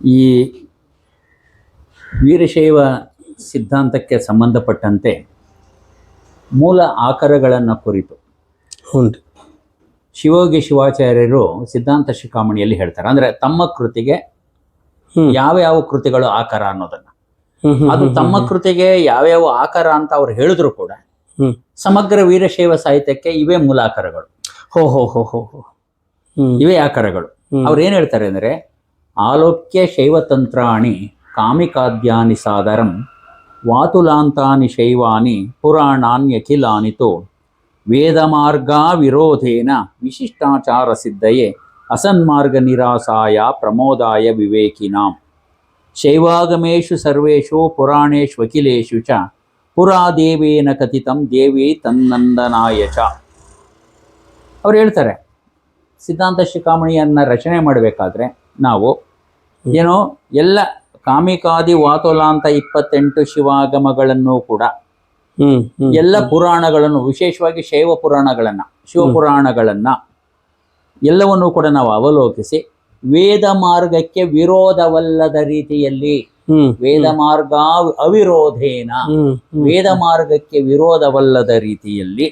ಈ ವೀರಶೈವ ಸಿದ್ಧಾಂತಕ್ಕೆ ಸಂಬಂಧಪಟ್ಟಂತೆ ಮೂಲ ಆಕರಗಳನ್ನು ಕುರಿತು ಶಿವಯೋಗಿ ಶಿವಾಚಾರ್ಯರು ಸಿದ್ಧಾಂತ ಶಿಖಾಮಣಿಯಲ್ಲಿ ಹೇಳ್ತಾರೆ. ಅಂದರೆ ತಮ್ಮ ಕೃತಿಗೆ. ಯಾವ ಯಾವ ಕೃತಿಗಳು ಆಕಾರ ಅನ್ನೋದನ್ನ. ಅದು ತಮ್ಮ ಕೃತಿಗೆ ಯಾವ್ಯಾವ ಆಕಾರ ಅಂತ ಅವ್ರು ಹೇಳಿದ್ರು ಕೂಡ ಸಮಗ್ರ ವೀರಶೈವ ಸಾಹಿತ್ಯಕ್ಕೆ ಇವೇ ಮೂಲ ಆಕಾರಗಳು. ಹೋ ಹೋ ಹೋ ಹೋ ಇವೇ ಆಕಾರಗಳು. ಅವ್ರು ಏನ್ ಹೇಳ್ತಾರೆ ಅಂದ್ರೆ, ಆಲೋಕ್ಯ ಶೈವತಂತ್ರಾಣಿ ಕಾಮಿಕಾದ್ಯಾನಿ ಸಾದರಂ ವಾತುಲಾಂತಾನಿ ಶೈವಾನಿ ಪುರಾಣಾನ್ಯಖಿಲಾನಿ ತೋ ವೇದಮಾರ್ಗಾ ವಿರೋಧೇನ ವಿಶಿಷ್ಟಾಚಾರ ಸಿದ್ಧಯೇ ಅಸನ್ಮಾರ್ಗ ನಿರಾಸಾಯ ಪ್ರಮೋದಾಯ ವಿವೇಕಿನಾಂ. ಶೈವಾಗಮೇಷು ಸರ್ವೇಷು ಪುರಾಣೇಷ್ವಖಿಲೇಷು ಚ ಪುರಾದೇವೇನ ಕಥಿತಂ ದೇವಿ ತನ್ನಂದನಾಯ ಚ. ಅವ್ರು ಹೇಳ್ತಾರೆ ಸಿದ್ಧಾಂತ ಶಿಖಾಮಣಿಯನ್ನು ರಚನೆ ಮಾಡಬೇಕಾದ್ರೆ ನಾವು ಏನೋ ಎಲ್ಲ ಕಾಮಿಕಾದಿ ವಾತೋಲಾಂತ ಇಪ್ಪತ್ತೆಂಟು ಶಿವಾಗಮಗಳನ್ನು ಕೂಡ ಎಲ್ಲ ಪುರಾಣಗಳನ್ನು ವಿಶೇಷವಾಗಿ ಶೈವ ಪುರಾಣಗಳನ್ನ ಶಿವಪುರಾಣಗಳನ್ನ ಎಲ್ಲವನ್ನೂ ಕೂಡ ನಾವು ಅವಲೋಕಿಸಿ ವೇದ ಮಾರ್ಗಕ್ಕೆ ವಿರೋಧವಲ್ಲದ ರೀತಿಯಲ್ಲಿ ವೇದ ಮಾರ್ಗ ಅವಿರೋಧೇನ ವೇದ ಮಾರ್ಗಕ್ಕೆ ವಿರೋಧವಲ್ಲದ ರೀತಿಯಲ್ಲಿ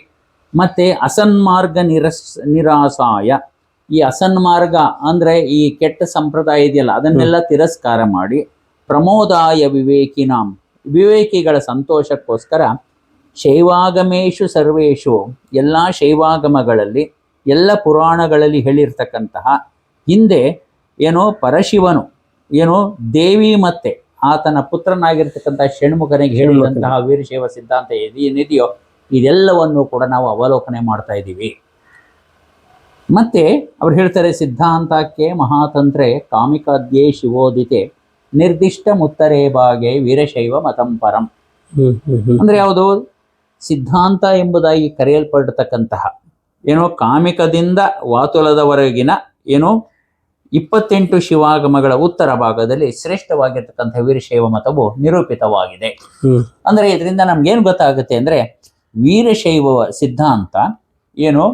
ಮತ್ತೆ ಅಸನ್ಮಾರ್ಗ ನಿರಸ್ ನಿರಾಸಾಯ ಈ ಅಸನ್ಮಾರ್ಗ ಅಂದ್ರೆ ಈ ಕೆಟ್ಟ ಸಂಪ್ರದಾಯ ಇದೆಯಲ್ಲ ಅದನ್ನೆಲ್ಲ ತಿರಸ್ಕಾರ ಮಾಡಿ ಪ್ರಮೋದಾಯ ವಿವೇಕಿನಾಂ. ವಿವೇಕಿಗಳ ಸಂತೋಷಕ್ಕೋಸ್ಕರ ಶೈವಾಗಮೇಶು ಸರ್ವೇಶು ಎಲ್ಲ ಶೈವಾಗಮಗಳಲ್ಲಿ ಎಲ್ಲ ಪುರಾಣಗಳಲ್ಲಿ ಹೇಳಿರ್ತಕ್ಕಂತಹ ಹಿಂದೆ ಏನೋ ಪರಶಿವನು ಏನೋ ದೇವಿ ಮತ್ತೆ ಆತನ ಪುತ್ರನಾಗಿರ್ತಕ್ಕಂತಹ ಷಣ್ಮುಖನಿಗೆ ಹೇಳುವಂತಹ ವೀರಶೈವ ಸಿದ್ಧಾಂತ ಏನ್- ಏನಿದೆಯೋ ಇದೆಲ್ಲವನ್ನು ಕೂಡ ನಾವು ಅವಲೋಕನೆ ಮಾಡ್ತಾ ಇದ್ದೀವಿ. ಮತ್ತೆ ಅವ್ರು ಹೇಳ್ತಾರೆ ಸಿದ್ಧಾಂತಕ್ಕೆ ಮಹಾತಂತ್ರೆ ಕಾಮಿಕಾದ್ಯೇ ಶಿವೋದಿತೆ ನಿರ್ದಿಷ್ಟ ಮುತ್ತರೇ ಬಾಗೆ ವೀರಶೈವ ಮತಂ ಪರಂ. ಅಂದ್ರೆ ಯಾವುದು? ಸಿದ್ಧಾಂತ ಎಂಬುದಾಗಿ ಕರೆಯಲ್ಪಡತಕ್ಕಂತಹ ಏನೋ ಕಾಮಿಕದಿಂದ ವಾತುಲದವರೆಗಿನ ಏನೋ ಇಪ್ಪತ್ತೆಂಟು ಶಿವಾಗಮಗಳ ಉತ್ತರ ಭಾಗದಲ್ಲಿ ಶ್ರೇಷ್ಠವಾಗಿರ್ತಕ್ಕಂಥ ವೀರಶೈವ ಮತವು ನಿರೂಪಿತವಾಗಿದೆ. ಅಂದ್ರೆ ಇದರಿಂದ ನಮ್ಗೇನು ಗೊತ್ತಾಗುತ್ತೆ ಅಂದ್ರೆ ವೀರಶೈವ ಸಿದ್ಧಾಂತ ಏನು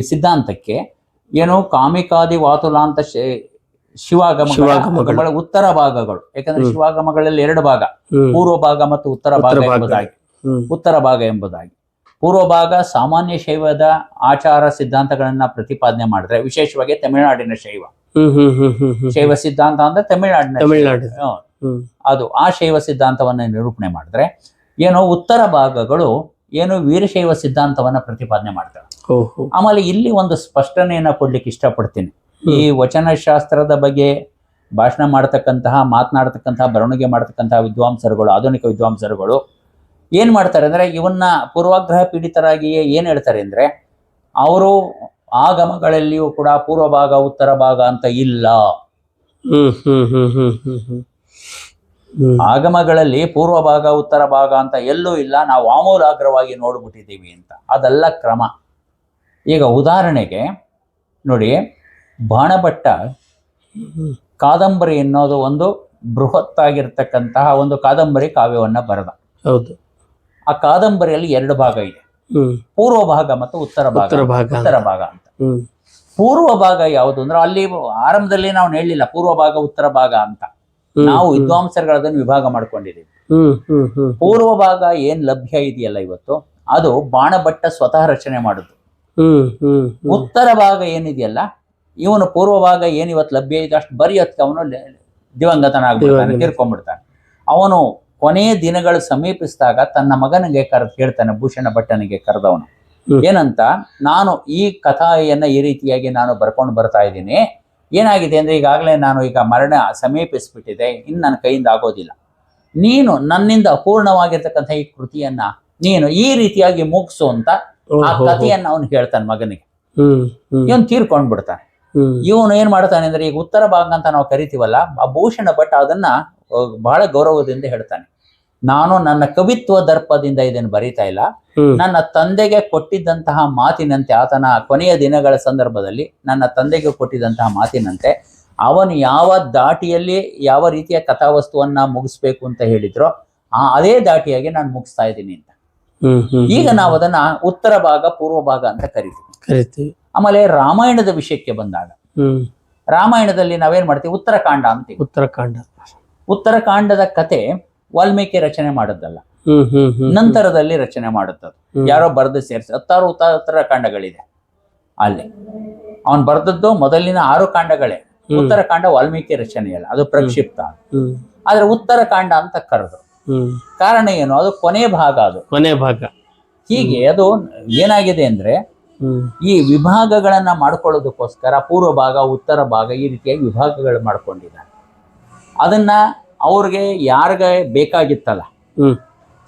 ಸಿದ್ಧಾಂತಕ್ಕೆ ಏನು ಕಾಮಿಕಾದಿ ವಾತುಲಾಂತ ಶೈ- ಶಿವಾಗಮಗಳ ಉತ್ತರ ಭಾಗಗಳು. ಯಾಕಂದ್ರೆ ಶಿವಾಗಮಗಳಲ್ಲಿ ಎರಡು ಭಾಗ ಪೂರ್ವ ಭಾಗ ಮತ್ತು ಉತ್ತರ ಭಾಗ. ಎಂಬುದಾಗಿ. ಉತ್ತರ ಭಾಗ ಎಂಬುದಾಗಿ. ಪೂರ್ವ ಭಾಗ ಸಾಮಾನ್ಯ ಶೈವದ ಆಚಾರ ಸಿದ್ಧಾಂತಗಳನ್ನ ಪ್ರತಿಪಾದನೆ ಮಾಡಿದ್ರೆ ವಿಶೇಷವಾಗಿ ತಮಿಳುನಾಡಿನ ಶೈವ. ಶೈವ ಸಿದ್ಧಾಂತ ಅಂದ್ರೆ ತಮಿಳುನಾಡಿನ ತಮಿಳುನಾಡು. ಅದು ಆ ಶೈವ ಸಿದ್ಧಾಂತವನ್ನ ನಿರೂಪಣೆ ಮಾಡಿದ್ರೆ ಏನೋ ಉತ್ತರ ಭಾಗಗಳು ಏನು ವೀರಶೈವ ಸಿದ್ಧಾಂತವನ್ನ ಪ್ರತಿಪಾದನೆ ಹೋ ಆಮೇಲೆ ಇಲ್ಲಿ ಒಂದು ಸ್ಪಷ್ಟನೆಯನ್ನ ಕೊಡ್ಲಿಕ್ಕೆ ಇಷ್ಟಪಡ್ತೀನಿ. ಈ ವಚನಶಾಸ್ತ್ರದ ಬಗ್ಗೆ ಭಾಷಣ ಮಾಡ್ತಕ್ಕಂತಹ ಮಾತನಾಡ್ತಕ್ಕಂತಹ ಬರವಣಿಗೆ ಮಾಡ್ತಕ್ಕಂತಹ ವಿದ್ವಾಂಸರುಗಳು ಆಧುನಿಕ ವಿದ್ವಾಂಸರುಗಳು ಏನ್ ಮಾಡ್ತಾರೆ ಅಂದ್ರೆ ಇವನ್ನ ಪೂರ್ವಾಗ್ರಹ ಪೀಡಿತರಾಗಿಯೇ ಏನ್ ಹೇಳ್ತಾರೆ ಅಂದ್ರೆ ಅವರು ಆಗಮಗಳಲ್ಲಿಯೂ ಕೂಡ ಪೂರ್ವ ಭಾಗ ಉತ್ತರ ಭಾಗ ಅಂತ ಇಲ್ಲ. ಆಗಮಗಳಲ್ಲಿ ಪೂರ್ವ ಭಾಗ ಉತ್ತರ ಭಾಗ ಅಂತ ಎಲ್ಲೂ ಇಲ್ಲ. ನಾವು ಆಮೂಲಾಗ್ರವಾಗಿ ನೋಡ್ಬಿಟ್ಟಿದ್ದೀವಿ ಅಂತ. ಅದೆಲ್ಲ ಕ್ರಮ. ಈಗ ಉದಾಹರಣೆಗೆ ನೋಡಿ ಬಾಣಭಟ್ಟ ಕಾದಂಬರಿ ಎನ್ನೋದು ಒಂದು ಬೃಹತ್ತಾಗಿರ್ತಕ್ಕಂತಹ ಒಂದು ಕಾದಂಬರಿ ಕಾವ್ಯವನ್ನ ಬರೆದ. ಹೌದು. ಆ ಕಾದಂಬರಿಯಲ್ಲಿ ಎರಡು ಭಾಗ ಇದೆ. ಪೂರ್ವ ಭಾಗ ಮತ್ತು ಉತ್ತರ ಭಾಗ. ಉತ್ತರ ಭಾಗ ಉತ್ತರ ಭಾಗ ಅಂತ. ಪೂರ್ವ ಭಾಗ ಯಾವುದು ಅಂದ್ರೆ ಅಲ್ಲಿ ಆರಂಭದಲ್ಲಿ ನಾವು ಹೇಳಲಿಲ್ಲ ಪೂರ್ವ ಭಾಗ ಉತ್ತರ ಭಾಗ ಅಂತ. ನಾವು ವಿದ್ವಾಂಸರುಗಳು ಅದನ್ನ ವಿಭಾಗ ಮಾಡ್ಕೊಂಡಿದ್ದೀವಿ. ಪೂರ್ವ ಭಾಗ ಏನ್ ಲಭ್ಯ ಇದೆಯಲ್ಲ ಇವತ್ತು? ಅದು ಬಾಣಭಟ್ಟ ಸ್ವತಃ ರಚನೆ ಮಾಡುದು. ಉತ್ತರ ಭಾಗ ಏನಿದೆಯಲ್ಲ ಇವನು ಪೂರ್ವ ಭಾಗ ಏನ್ ಇವತ್ತು ಲಭ್ಯ ಇದೆ ಅಷ್ಟು ಬರೆಯೋದಕ್ಕೆ ಅವನು ದಿವಂಗತನ ದಿವಂಗತನಾಗ್ಬಿಡ್ತಾನೆ ದಿವಂಗತ. ತೀರ್ಕೊಂಡ್ಬಿಡ್ತಾನೆ. ಅವನು ಕೊನೆಯ ದಿನಗಳು ಸಮೀಪಿಸಿದಾಗ ತನ್ನ ಮಗನಿಗೆ ಕರೆದು ಹೇಳ್ತಾನೆ ಭೂಷಣ ಭಟ್ಟನಿಗೆ ಕರೆದವನು. ಏನಂತ ನಾನು ಈ ಕಥೆಯನ್ನ ಈ ರೀತಿಯಾಗಿ ನಾನು ಬರ್ಕೊಂಡು ಬರ್ತಾ ಇದ್ದೀನಿ. ಏನಾಗಿದೆ ಅಂದ್ರೆ ಈಗಾಗಲೇ ನಾನು ಈಗ ಮರಣ ಸಮೀಪಿಸ್ಬಿಟ್ಟಿದೆ ಇನ್ನು ನನ್ನ ಕೈಯಿಂದ ಆಗೋದಿಲ್ಲ. ನೀನು ನನ್ನಿಂದ ಅಪೂರ್ಣವಾಗಿರ್ತಕ್ಕಂಥ ಈ ಕೃತಿಯನ್ನ ನೀನು ಈ ರೀತಿಯಾಗಿ ಮುಗಿಸು ಅಂತ ಆ. ಕಥೆಯನ್ನ ಅವನು ಹೇಳ್ತಾನೆ ಮಗನಿಗೆ. ಇವನು ತೀರ್ಕೊಂಡ್ ಬಿಡ್ತಾನೆ. ಇವನು ಏನ್ ಮಾಡ್ತಾನೆ ಅಂದ್ರೆ ಈಗ ಉತ್ತರ ಭಾಗ ಅಂತ ನಾವು ಕರಿತೀವಲ್ಲ ಆ ಭೂಷಣ ಭಟ್ ಅದನ್ನ ಬಹಳ ಗೌರವದಿಂದ ಹೇಳ್ತಾನೆ. ನಾನು ನನ್ನ ಕವಿತ್ವ ದರ್ಪದಿಂದ ಇದನ್ನು ಬರೀತಾ ಇಲ್ಲ. ನನ್ನ ತಂದೆಗೆ ಕೊಟ್ಟಿದ್ದಂತಹ ಮಾತಿನಂತೆ ಆತನ ಕೊನೆಯ ದಿನಗಳ ಸಂದರ್ಭದಲ್ಲಿ ನನ್ನ ತಂದೆಗೆ ಕೊಟ್ಟಿದ್ದಂತಹ ಮಾತಿನಂತೆ ಅವನು ಯಾವ ದಾಟಿಯಲ್ಲಿ ಯಾವ ರೀತಿಯ ಕಥಾವಸ್ತುವನ್ನ ಮುಗಿಸ್ಬೇಕು ಅಂತ ಹೇಳಿದ್ರೋ ಆ ಅದೇ ದಾಟಿಯಾಗಿ ನಾನು ಮುಗಿಸ್ತಾ ಇದ್ದೀನಿ ಅಂತ. ಈಗ ನಾವು ಅದನ್ನ ಉತ್ತರ ಭಾಗ ಪೂರ್ವ ಭಾಗ ಅಂತ ಕರಿತೀವಿ. ಕರಿತೀವಿ. ಆಮೇಲೆ ರಾಮಾಯಣದ ವಿಷಯಕ್ಕೆ ಬಂದಾಗ ರಾಮಾಯಣದಲ್ಲಿ ನಾವೇನ್ ಮಾಡ್ತೀವಿ? ಉತ್ತರಕಾಂಡ ಅಂತೀವಿ ಉತ್ತರಕಾಂಡ. ಉತ್ತರಕಾಂಡದ ಕತೆ ವಾಲ್ಮೀಕಿ ರಚನೆ ಮಾಡದ್ದಲ್ಲ ನಂತರದಲ್ಲಿ ರಚನೆ ಮಾಡುತ್ತದು. ಯಾರೋ ಬರೆದು ಸೇರಿಸಿ ಹತ್ತಾರು ಉತ್ತರ ಕಾಂಡಗಳಿದೆ ಅಲ್ಲಿ. ಅವನ್ ಬರೆದದ್ದು ಮೊದಲಿನ ಆರು ಕಾಂಡಗಳೇ. ಉತ್ತರಕಾಂಡ ವಾಲ್ಮೀಕಿ ರಚನೆಯಲ್ಲ ಅದು ಪ್ರಕ್ಷಿಪ್ತ. ಆದ್ರೆ ಉತ್ತರಕಾಂಡ ಅಂತ ಕರೆದು ಹ್ಮ್ ಕಾರಣ ಏನು? ಅದು ಕೊನೆ ಭಾಗ ಅದು. ಕೊನೆ ಭಾಗ. ಹೀಗೆ ಅದು ಏನಾಗಿದೆ ಅಂದ್ರೆ ಈ ವಿಭಾಗಗಳನ್ನ ಮಾಡ್ಕೊಳ್ಳೋದಕ್ಕೋಸ್ಕರ ಪೂರ್ವ ಭಾಗ ಉತ್ತರ ಭಾಗ ಈ ರೀತಿಯಾಗಿ ವಿಭಾಗಗಳು ಮಾಡ್ಕೊಂಡಿದ್ದಾರೆ. ಅದನ್ನ ಅವ್ರಿಗೆ ಯಾರಿಗೆ ಬೇಕಾಗಿತ್ತಲ್ಲ?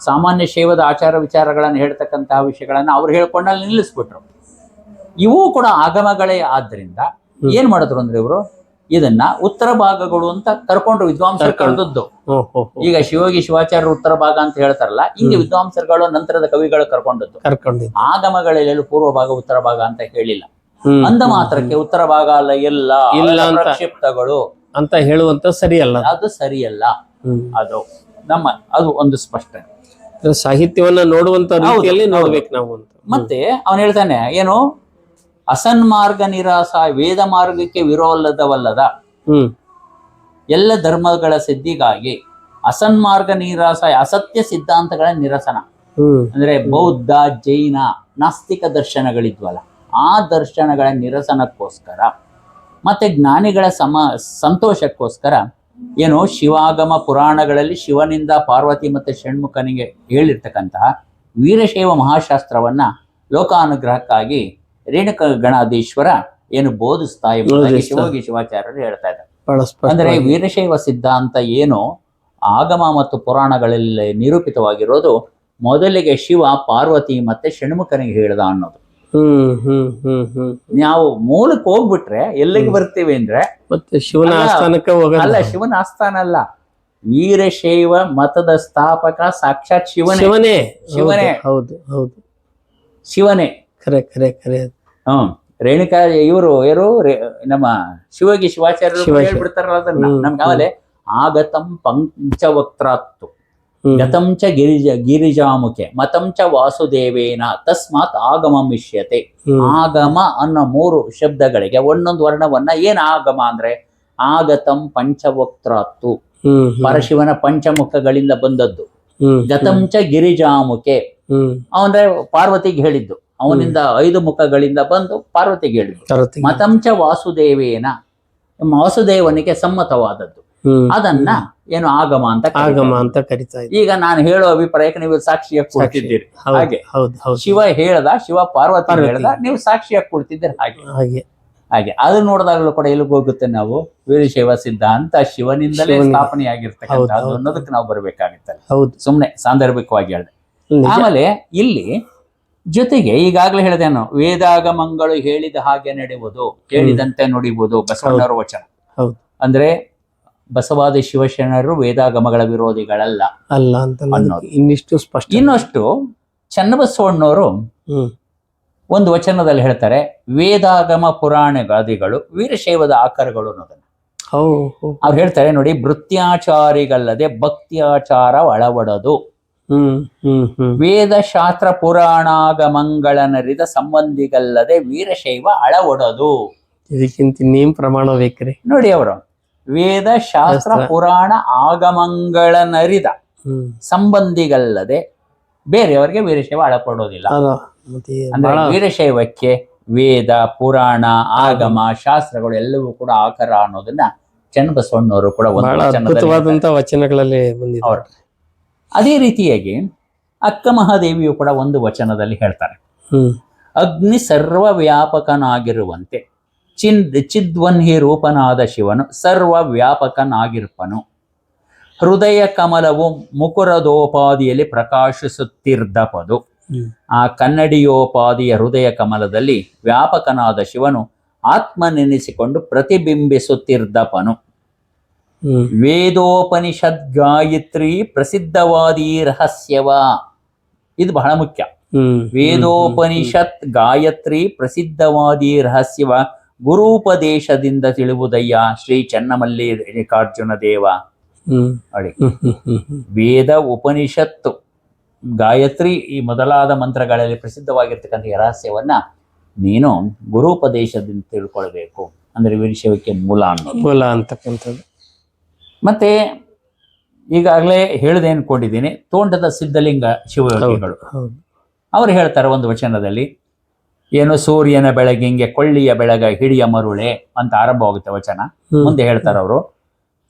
ಸಾಮಾನ್ಯ ಶೈವದ ಆಚಾರ ವಿಚಾರಗಳನ್ನು ಹೇಳ್ತಕ್ಕಂತಹ ವಿಷಯಗಳನ್ನ ಅವ್ರು ಹೇಳ್ಕೊಂಡಲ್ಲಿ ನಿಲ್ಲಿಸ್ಬಿಟ್ರು. ಇವು ಕೂಡ ಆಗಮಗಳೇ ಆದ್ರಿಂದ ಏನ್ ಮಾಡಿದ್ರು ಅಂದ್ರೆ ಇವರು? ಇದನ್ನ ಉತ್ತರ ಭಾಗಗಳು ಅಂತ ವಿದ್ವಾಂಸರು ಕರ್ಕೊಂಡು. ಕರೆದದ್ದು ಹೋ ಹೋ. ಈಗ ಶಿವೋಗಿ ಶಿವಾಚಾರ್ಯರು ಉತ್ತರ ಭಾಗ ಅಂತ ಹೇಳ್ತಾರಲ್ಲ ಹಿಂಗೆ ವಿದ್ವಾಂಸರುಗಳು ನಂತರದ ಕವಿಗಳು ಕರ್ಕೊಂಡದ್ದು. ಆಗಮಗಳಲ್ಲಿ ಪೂರ್ವ ಭಾಗ ಉತ್ತರ ಭಾಗ ಅಂತ ಹೇಳಿಲ್ಲ. ಅಂದ ಮಾತ್ರಕ್ಕೆ ಉತ್ತರ ಭಾಗ ಅಲ್ಲ ಎಲ್ಲ. ಪ್ರಕ್ಷಿಪ್ತಗಳು. ಅಂತ ಹೇಳುವಂತ ಸರಿಯಲ್ಲ. ಅದು ಸರಿಯಲ್ಲ. ಅದು ನಮ್ಮ ಅದು ಒಂದು ಸ್ಪಷ್ಟ. ಸಾಹಿತ್ಯವನ್ನ ನೋಡುವಂತ ರೀತಿಯಲ್ಲಿ. ನೋಡ್ಬೇಕು ನಾವು ಅಂತ. ಮತ್ತೆ ಅವನು ಹೇಳ್ತಾನೆ ಏನು? ಅಸನ್ಮಾರ್ಗ ನಿರಾಸ ವೇದ ಮಾರ್ಗಕ್ಕೆ ವಿರೋಲ್ಲದವಲ್ಲದ ಹ್ಮ್. ಎಲ್ಲ ಧರ್ಮಗಳ ಸಿದ್ಧಿಗಾಗಿ ಅಸನ್ಮಾರ್ಗ ನಿರಾಸ ಅಸತ್ಯ ಸಿದ್ಧಾಂತಗಳ ನಿರಸನ. ಅಂದ್ರೆ ಬೌದ್ಧ ಜೈನ ನಾಸ್ತಿಕ ದರ್ಶನಗಳಿದ್ವಲ್ಲ ಆ ದರ್ಶನಗಳ ನಿರಸನಕ್ಕೋಸ್ಕರ ಮತ್ತೆ ಜ್ಞಾನಿಗಳ ಸಮ ಸಂತೋಷಕ್ಕೋಸ್ಕರ ಏನು ಶಿವಾಗಮ ಪುರಾಣಗಳಲ್ಲಿ ಶಿವನಿಂದ ಪಾರ್ವತಿ ಮತ್ತೆ ಷಣ್ಮುಖನಿಗೆ ಹೇಳಿರ್ತಕ್ಕಂತಹ ವೀರಶೈವ ಮಹಾಶಾಸ್ತ್ರವನ್ನ ಲೋಕಾನುಗ್ರಹಕ್ಕಾಗಿ ರೇಣುಕ ಗಣಾಧೀಶ್ವರ ಏನು ಬೋಧಿಸ್ತಾ ಎಂಬುದಾಗಿ. ಶಿವೋಗಿ ಶಿವಾಚಾರ್ಯರು ಹೇಳ್ತಾ ಇದ್ದಾರೆ. ಅಂದ್ರೆ ವೀರಶೈವ ಸಿದ್ಧಾಂತ ಏನು ಆಗಮ ಮತ್ತು ಪುರಾಣಗಳಲ್ಲಿ ನಿರೂಪಿತವಾಗಿರೋದು ಮೊದಲಿಗೆ ಶಿವ ಪಾರ್ವತಿ ಮತ್ತೆ ಷಣ್ಮುಖನಿಗೆ ಹೇಳ್ದ ಅನ್ನೋದು. ನಾವು ಮೂಲಕ್ಕೆ ಹೋಗ್ಬಿಟ್ರೆ ಎಲ್ಲಿಗೆ ಬರ್ತೀವಿ ಅಂದ್ರೆ? ಮತ್ತೆ ಶಿವನ ಆಸ್ಥಾನಕ್ಕೆ ಅಲ್ಲ ಹೋಗಲ್ಲ ಶಿವನ ಆಸ್ಥಾನ ಅಲ್ಲ. ವೀರಶೈವ ಮತದ ಸ್ಥಾಪಕ ಸಾಕ್ಷಾತ್ ಶಿವನೇ. ಶಿವನೇ. ಶಿವನೇ. ಹೌದು ಹೌದು. ಶಿವನೇ. ಖರೆ ಖರೆ ಖರೆ ಹ್ಮ್ ರೇಣುಕಾ ಇವರು ಯಾರು ನಮ್ಮ ಶಿವಗಿ ಶಿವಾಚಾರ್ಯರು ಶಿವಾಚಾರ್ಯ. ಹೇಳ್ಬಿಡ್ತಾರಲ್ಲ ಅದನ್ನ. ನಮ್ಗೆ ಆಮೇಲೆ ಆಗತಂ ಪಂಚವಕ್ರಾತ್ತು. ಗತಂಚ ಗತಂ ಚ ಗಿರಿಜ ಗಿರಿಜಾಮುಖೆ ಮತಂಚ ವಾಸುದೇವೇನ ತಸ್ಮಾತ್ ಆಗಮ ಮಿಷ್ಯತೆ ಆಗಮ ಅನ್ನೋ ಮೂರು ಶಬ್ದಗಳಿಗೆ ಒಂದೊಂದು ವರ್ಣವನ್ನ ಏನ್ ಆಗಮ ಅಂದ್ರೆ? ಆಗತಂ ಪಂಚವಕ್ರಾತ್ತು. ಪರಶಿವನ ಪಂಚಮುಖಗಳಿಂದ ಬಂದದ್ದು. ಗತಂಚ ಗತಂ ಚ ಗಿರಿಜಾಮುಖೆ. ಅಂದ್ರೆ ಪಾರ್ವತಿಗೆ ಹೇಳಿದ್ದು. ಅವನಿಂದ ಐದು ಮುಖಗಳಿಂದ ಬಂದು ಪಾರ್ವತಿಗೆ ಹೇಳಿದ್ರು. ಮತಂಚ ವಾಸುದೇವೇನ. ವಾಸುದೇವನಿಗೆ ಸಮ್ಮತವಾದದ್ದು. ಅದನ್ನ ಏನು ಆಗಮ ಅಂತ ಕರೀತಾರೆ. ಆಗಮ ಅಂತ ಕರಿತಾ ಈಗ ನಾನು ಹೇಳೋ ಅಭಿಪ್ರಾಯಕ್ಕೆ ನೀವು ಸಾಕ್ಷಿಯಾಗಿ ಕೊಡ್ತಿದ್ದೀರಿ. ಹೌದು ಹಾಗೆ. ಶಿವ ಹೇಳ್ದ ಶಿವ ಪಾರ್ವತಿ ಹೇಳದ ನೀವು ಸಾಕ್ಷಿಯಾಗಿ ಕೊಡ್ತಿದ್ದೀರಿ. ಹಾಗೆ. ಹಾಗೆ. ಹಾಗೆ. ಅದು ನೋಡಿದಾಗಲೂ ಕೂಡ ಎಲ್ಲಿಗೆ ಹೋಗುತ್ತೆ ನಾವು? ವೀರಶೈವ ಸಿದ್ಧಾಂತ ಶಿವನಿಂದಲೇ ಸ್ಥಾಪನೆ ಆಗಿರ್ತಕ್ಕಂಥ. ಅನ್ನೋದಕ್ಕೆ ನಾವು ಬರಬೇಕಾಗುತ್ತೆ ಹೌದು. ಸುಮ್ನೆ ಸಾಂದರ್ಭಿಕವಾಗಿ ಹೇಳಿದೆ. ಆಮೇಲೆ ಇಲ್ಲಿ ಜೊತೆಗೆ ಈಗಾಗಲೇ ಹೇಳಿದೆ ನಾನು ವೇದಾಗಮಂಗಳು ಹೇಳಿದ ಹಾಗೆ ನಡೆಯುವುದು ಹೇಳಿದಂತೆ ನುಡಿಯುವುದು ಬಸವಣ್ಣರ ವಚನ. ಹೌದು. ಅಂದ್ರೆ ಬಸವಾದಿ ಶಿವಶರಣರು ವೇದಾಗಮಗಳ ವಿರೋಧಿಗಳಲ್ಲ ಅಲ್ಲ ಅಂತ ಇನ್ನಿಷ್ಟು ಸ್ಪಷ್ಟ. ಇನ್ನಷ್ಟು ಚನ್ನಬಸವಣ್ಣವರು ಒಂದು ವಚನದಲ್ಲಿ ಹೇಳ್ತಾರೆ ವೇದಾಗಮ ಪುರಾಣಗಾದಿಗಳು ವೀರಶೈವದ ಆಕಾರಗಳು ಅನ್ನೋದನ್ನ. ಅವ್ರು ಹೇಳ್ತಾರೆ ನೋಡಿ ಭೃತ್ಯಾಚಾರಿಗಲ್ಲದೆ ಭಕ್ತ್ಯಾಚಾರ ಒಳವಡದು ವೇದ ಶಾಸ್ತ್ರ ಪುರಾಣಾಗಮಂಗಳನರಿದ ಸಂಬಂಧಿಗಲ್ಲದೆ ವೀರಶೈವ ಅಳವಡದು. ಇದಕ್ಕಿಂತ ಇನ್ನೇನ್ ಪ್ರಮಾಣ ಬೇಕ್ರಿ? ನೋಡಿ ಅವರು. ವೇದ ಶಾಸ್ತ್ರ. ಪುರಾಣ ಆಗಮಂಗಳನರಿದ ಸಂಬಂಧಿಗಲ್ಲದೆ ಬೇರೆಯವರಿಗೆ ವೀರಶೈವ ಅಳಪಡೋದಿಲ್ಲ. ಅದ ಅಂದ್ರೆ ವೀರಶೈವಕ್ಕೆ ವೇದ ಪುರಾಣ ಆಗಮ ಶಾಸ್ತ್ರಗಳು ಎಲ್ಲವೂ ಕೂಡ ಆಕರ ಅನ್ನೋದನ್ನ ಚನ್ನಬಸವಣ್ಣವರು ಕೂಡ ಒಂದು ವಚನಗಳಲ್ಲಿ ಹೌದು. ಅದೇ ರೀತಿಯಾಗಿ ಅಕ್ಕ ಮಹಾದೇವಿಯು ಕೂಡ ಒಂದು ವಚನದಲ್ಲಿ ಹೇಳ್ತಾರೆ. ಅಗ್ನಿ ಸರ್ವ ವ್ಯಾಪಕನಾಗಿರುವಂತೆ ಚಿನ್ ಚಿದ್ವನ್ಹಿ ರೂಪನಾದ ಶಿವನು ಸರ್ವ ವ್ಯಾಪಕನಾಗಿರ್ಪನು ಹೃದಯ ಕಮಲವು ಮುಕುರದೋಪಾದಿಯಲ್ಲಿ ಪ್ರಕಾಶಿಸುತ್ತಿರ್ದಪದು. ಆ ಕನ್ನಡಿಯೋಪಾದಿಯ ಹೃದಯ ಕಮಲದಲ್ಲಿ ವ್ಯಾಪಕನಾದ ಶಿವನು ಆತ್ಮನೆನಿಸಿಕೊಂಡು ಪ್ರತಿಬಿಂಬಿಸುತ್ತಿರ್ದಪನು. ವೇದೋಪನಿಷದ್ ಗಾಯತ್ರಿ ಪ್ರಸಿದ್ಧವಾದಿ ರಹಸ್ಯವ. ಇದು ಬಹಳ ಮುಖ್ಯ. ವೇದೋಪನಿಷತ್ ಗಾಯತ್ರಿ ಪ್ರಸಿದ್ಧವಾದಿ ರಹಸ್ಯವ. ಗುರೂಪದೇಶದಿಂದ ತಿಳಿಯುವುದಯ್ಯ ಶ್ರೀ ದೇವ. ನೋಡಿ ಹ್ಮ್ ಹ್ಮ್ ಹ್ಮ್ ವೇದ ಉಪನಿಷತ್ತು ಗಾಯತ್ರಿ ಈ ಮೊದಲಾದ ಮಂತ್ರಗಳಲ್ಲಿ ಪ್ರಸಿದ್ಧವಾಗಿರ್ತಕ್ಕಂಥ ರಹಸ್ಯವನ್ನ ನೀನು ಗುರುಪದೇಶದಿಂದ ತಿಳ್ಕೊಳ್ಬೇಕು. ಅಂದ್ರೆ ವಿಷಯಕ್ಕೆ ಮೂಲ ಅನ್ನೋದು. ಮೂಲ ಅಂತಕ್ಕಂಥದ್ದು. ಮತ್ತೆ ಈಗಾಗಲೇ ಹೇಳ್ದೆ ಅನ್ಕೊಂಡಿದ್ದೀನಿ ತೋಂಟದ ಸಿದ್ಧಲಿಂಗ ಶಿವಯೋಗಿಗಳು. ಅವರು ಹೇಳ್ತಾರೆ ಒಂದು ವಚನದಲ್ಲಿ ಏನು ಸೂರ್ಯನ ಬೆಳಗಿಂಗೆ ಕೊಳ್ಳಿಯ ಬೆಳಗ ಹಿಡಿಯ ಮರುಳೆ ಅಂತ ಆರಂಭವಾಗುತ್ತೆ ವಚನ. ಮುಂದೆ ಹೇಳ್ತಾರೆ ಅವರು